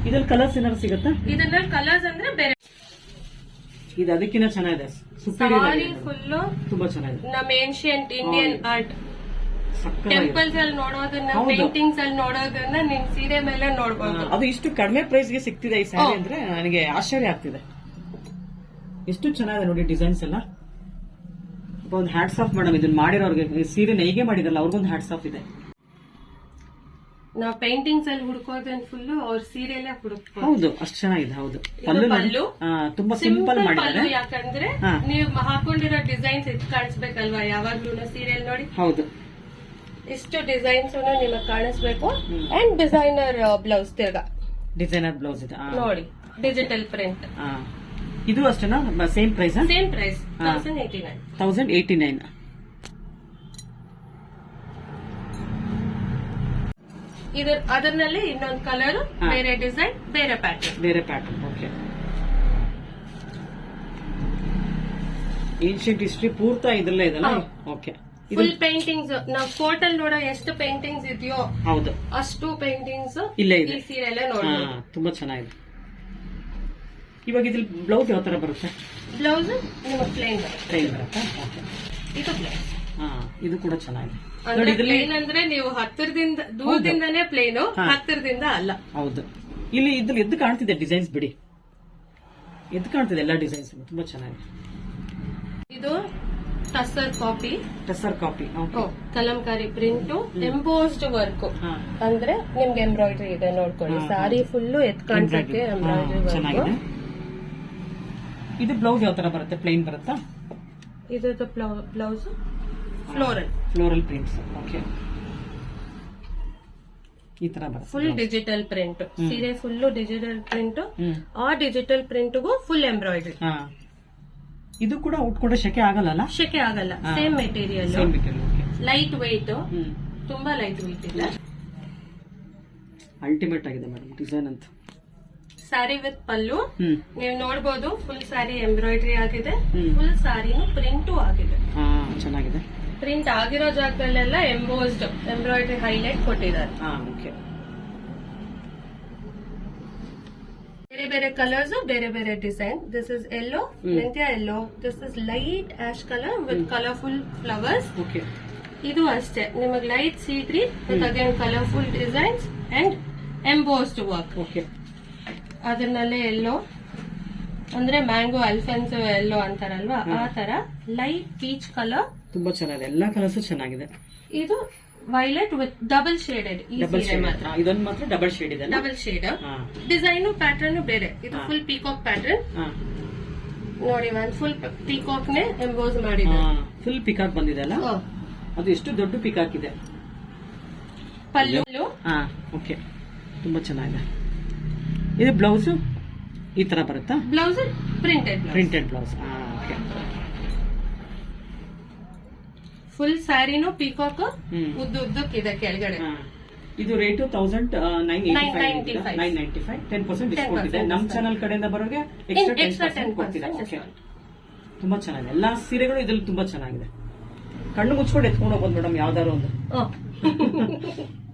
ಇದ್ರಲ್ಲಿ ಕಲರ್ಸ್ ಏನಾದ್ರು ಸಿಗುತ್ತಾ? ಇದ್ರಲ್ಲಿ ಕಲರ್ಸ್ ಅಂದ್ರೆ ಬೇರೆ. ಇದು ಅದಕ್ಕಿಂತ ಚೆನ್ನಾಗಿದೆ. ಸಾರಿ ಫುಲ್ ತುಂಬಾ ಚೆನ್ನಾಗಿದೆ. ನಮ್ಮ ಏನ್ಶಿಯಂಟ್ ಇಂಡಿಯನ್ ಆರ್ಟ್ ಟೆಂಪಲ್ಸ್ ಅಲ್ಲಿ ನೋಡೋದನ್ನ. ಪೇಂಟಿಂಗ್ಸ್ ಅಲ್ಲಿ ನೋಡೋದನ್ನ ನಿಮ್ ಸೀರೆ ಮೇಲೆ ಆ, ನೋಡ್ಬೋದು ಅದು ಇಷ್ಟು ಕಡಿಮೆ ಪ್ರೈಸ್ಗೆ ಸಿಗ್ತಿದೆ ಈ ಸ್ಯಾರಿ ಅಂದ್ರೆ ನನಗೆ ಆಶ್ಚರ್ಯ ಆಗ್ತಿದೆ. ಎಷ್ಟು ಚೆನ್ನಾಗಿದೆ ನೋಡಿ ಡಿಸೈನ್ಸ್ ಎಲ್ಲ. ಒಂದು ಹ್ಯಾಟ್ಸ್ ಆಫ್ ಮೇಡಮ್ ಇದನ್ನ ಮಾಡಿರೋರ್ಗೆ ಸೀರೆ ನೈಗೆ ಮಾಡಿದ್ರಲ್ಲ ಅವ್ರಿಗೊಂದು ಹ್ಯಾಟ್ಸ್ ಆಫ್ ಇದೆ. ನಾವು ಪೇಂಟಿಂಗ್ಸ್ ಅಲ್ಲಿ ಹುಡ್ಕೋದನ್ನ ಫುಲ್ ಅವ್ರ ಸೀರೆಲ್ಲೇ ಹುಡುಕ್ಬೋದು. ಹೌದು ಅಷ್ಟು ಚೆನ್ನಾಗಿದೆ ಹೌದು. ಇದು ಪಲ್ಲು ಪಲ್ಲು. ತುಂಬಾ ಸಿಂಪಲ್ ಮಾಡಿದ್ದಾರೆ. ಯಾಕಂದ್ರೆ ನೀವು ಹಾಕೊಂಡಿರೋ ಡಿಸೈನ್ಸ್ ಇದು ಕಾಣಿಸ್ಬೇಕಲ್ವಾ? ಯಾವಾಗ್ಲೂ ಸೀರಿಯಲ್ ನೋಡಿ. ಹೌದು. ಇಷ್ಟು ಡಿಸೈನ್ಸ್ ನಿಮಗೆ ಕಾಣಿಸ್ಬೇಕು. ಅಂಡ್ ಡಿಸೈನರ್ ಬ್ಲೌಸ್ ತಿರ್ಗಾ ಡಿಸೈನರ್ ಬ್ಲೌಸ್ ಇದೆ. ನೋಡಿ ಡಿಜಿಟಲ್ ಪ್ರಿಂಟ್. ಇದು ಅಷ್ಟೇನಾ? Same price same price. Thousand eighty nine thousand eighty nine ಇದು ಅದರಲ್ಲಿ ಇನ್ನೊಂದು ಕಲರ್ ಹಾ. ಬೇರೆ ಡಿಸೈನ್ ಬೇರೆ ಪ್ಯಾಟರ್ನ್ ಬೇರೆ ಪ್ಯಾಟರ್ನ್ ಓಕೆ ಏನ್ಷಿಯಂಟ್ ಹಿಸ್ಟ್ರಿ ಪೂರ್ತ ಇದ್ರಲ್ಲೇ ಇದಲ್ಲ. ಓಕೆ ಇದು ಫುಲ್ ಪೇಂಟಿಂಗ್ಸ್ ನಾವು ಫೋಟೋ ನೋಡೋ ಎಷ್ಟು ಪೇಂಟಿಂಗ್ಸ್ ಇದೆಯೋ ಹೌದು. ಅಷ್ಟು ಪೇಂಟಿಂಗ್ಸ್ ಇಲ್ಲೇ ಇದೆ. ಈ ಸೀರೆಲ್ಲೇ ಹಾ, ನೋಡ್ಬೋದು ತುಂಬಾ ಚೆನ್ನಾಗಿದೆ. ಇವಾಗ ಇದ್ರಲ್ಲಿ ಬ್ಲೌಸ್ ಯಾವ ತರ ಬರುತ್ತೆ? ಬ್ಲೌಸ್ ನಿಮಗೆ ಪ್ಲೇನ್ ಬರುತ್ತೆ. ಪ್ಲೇನ್ ಬರುತ್ತಾ? ಇದು ಪ್ಲೇನ್ ಹಾ ಇದು ಕೂಡ ಚೆನ್ನಾಗಿದೆ. ನೋಡಿ ಪ್ಲೇನ್ ಅಂದ್ರೆ ನೀವು ಹತ್ತಿರದಿಂದ ದೂರದಿಂದನೇ ಪ್ಲೇನ್. ಹತ್ತಿರದಿಂದ ಅಲ್ಲ. ಹೌದು. ಇಲ್ಲಿ ಇದ್ರಲ್ಲಿ ಎದ್ದು ಕಾಣ್ತಿದೆ ಡಿಸೈನ್ಸ್ ಬಿಡಿ. ಎದ್ದು ಕಾಣ್ತಿದೆ ಎಲ್ಲ ಡಿಸೈನ್ಸ್ ತುಂಬಾ ಚೆನ್ನಾಗಿದೆ. ಇದು tussar copy. Tussar copy kalamkari print embossed work ಅಂದ್ರೆ ನಿಮ್ಗೆ ಎಂಬ್ರಾಯ್ಡ್ರಿ ಇದೆ ನೋಡ್ಕೊಳ್ಳಿ. ಸಾರಿ ಫುಲ್ ಎತ್ ಕಾಣ್ತಿದೆ ಎಂಬ್ರಾಯ್ಡ್ರಿ ಚೆನ್ನಾಗಿದೆ. ಇದು ಬ್ಲೌಸ್ ಯಾವ ತರ ಬರುತ್ತೆ? ಪ್ಲೇನ್ ಬರುತ್ತಾ? ಇದು blouse floral floral prints okay ಈ ತರ ಫುಲ್ ಡಿಜಿಟಲ್ ಪ್ರಿಂಟ್ ಸೀರೆ ಫುಲ್ ಡಿಜಿಟಲ್ ಪ್ರಿಂಟ್ ಆ ಡಿಜಿಟಲ್ ಪ್ರಿಂಟ್ಗೂ ಫುಲ್ ಎಂಬ್ರಾಯ್ಡ್ರಿ ಇದು ಕೂಡ ಉಟ್ಕೊಂಡ್ರೆ ಶೆಕೆ ಆಗಲ್ಲ ಶೆಕೆ ಆಗಲ್ಲ. ಸೇಮ್ ಮೆಟೀರಿಯಲ್ ಲೈಟ್ ವೆಯ್ಟ್ ತುಂಬಾ ಲೈಟ್ ವೆಯ್ಟ್ ಇಲ್ಲ ಅಲ್ಟಿಮೇಟ್ ಆಗಿದೆ ಮೇಡಮ್ ಡಿಸೈನ್ ಅಂತ. ಸ್ಯಾರಿ ವಿತ್ ಪಲ್ಲು ನೀವು ನೋಡಬಹುದು ಫುಲ್ ಸ್ಯಾರಿ ಎಂಬ್ರಾಯ್ಡ್ರಿ ಆಗಿದೆ. ಫುಲ್ ಸ್ಯಾರಿನೂ ಪ್ರಿಂಟು ಆಗಿದೆ. ಚೆನ್ನಾಗಿದೆ. ಪ್ರಿಂಟ್ ಆಗಿರೋ ಜಾಗದಲ್ಲೆಲ್ಲ ಎಂಬೋಸ್ಡ್ ಎಂಬ್ರಾಯ್ಡ್ರಿ ಹೈಲೈಟ್ ಕೊಟ್ಟಿದ್ದಾರೆ. ಓಕೆ ಬೇರೆ ಬೇರೆ ಕಲರ್ಸ್ ಬೇರೆ ಬೇರೆ ಡಿಸೈನ್ ದಿಸ್ ಇಸ್ ಎಲ್ಲೋ ಮೆಂತ್ಯ yellow this is light ash colour with colourful flowers okay ಇದು ಅಷ್ಟೇ. ನಿಮಗೆ light ಸೀಟ್ರಿ with again colourful designs and embossed work okay ಅದನ್ನಲ್ಲೇ yellow ಅಂದ್ರೆ ಮ್ಯಾಂಗೋ ಅಲ್ಫೆನ್ಸೋ ಎಲ್ಲೋ ಅಂತಾರಲ್ವಾ? ಆ ತರ ಲೈಟ್ ಪೀಚ್ ಕಲರ್ ತುಂಬಾ ಚೆನ್ನಾಗಿದೆ. ಎಲ್ಲಾ ಕಲರ್ಸ್ ಚೆನ್ನಾಗಿದೆ. ಇದು ವೈಲೆಟ್ ವಿತ್ ಡಬಲ್ ಶೇಡೆಡ್ ಈ ಡಬಲ್ ಸೀರೆ ಶೇಡ್ ಮಾತ್ರ. ಇದೊಂದು ಮಾತ್ರ ಡಬಲ್ ಶೇಡ್ ಇದೆ ಡಬಲ್ ಶೇಡ್ ಹಾ. ಡಿಸೈನ್ ಪ್ಯಾಟರ್ನ್ ಬೇರೆ. ಇದು ಹಾ. ಫುಲ್ ಪೀಕಾಕ್ ಪ್ಯಾಟರ್ನ್ ನೋಡಿ ಒಂದ್ ಫುಲ್ ಪೀಕಾಕ್ ನೇ ಎಂಬೋಸ್ ಮಾಡಿದ್ದಾರೆ ಫುಲ್ ಪಿಕಾಕ್ ಬಂದಿದೆ ಅಲ್ಲ? ಅದು ಎಷ್ಟು ದೊಡ್ಡ ಪಿಕಾಕ್ ಇದೆ? ಪಲ್ಲು. ಹಾ ಓಕೆ ತುಂಬಾ ಚೆನ್ನಾಗಿದೆ. ಇದು ಬ್ಲೌಸ್ ಈ ತರ ಬರುತ್ತಾ? Blouse printed blouse printed blouse ಹಾ ಓಕೆ ಫುಲ್ ಸ್ಯಾರಿನೂ ಪೀಕಾಕ್ ಉದ್ದ ಉದ್ದ ಉದ್ದಕ್ಕಿದೆ ಕೆಳಗಡೆ. ಇದು rate thousand nine ninety five 995. Nine five ten percent 10% discount ಇದೆ. ನಮ್ಮ. ಚಾನಲ್ ಕಡೆಯಿಂದ ಬರೋಗೆ ಎಕ್ಸ್ಟ್ರಾ ಟೆನ್ ಪರ್ಸೆಂಟ್ ಕೊಡ್ತೀರಾ ತುಂಬಾ ಚೆನ್ನಾಗಿದೆ. ಎಲ್ಲಾ ಸೀರೆಗಳು ಇದ್ರಲ್ಲಿ ತುಂಬಾ ಚೆನ್ನಾಗಿದೆ. ಕಣ್ಣು ಮುಚ್ಕೊಂಡು ಎತ್ಕೊಂಡು ಹೋಗೋದು ಮೇಡಮ್ ಯಾವ್ದಾರು ಒಂದು. [LAUGHS]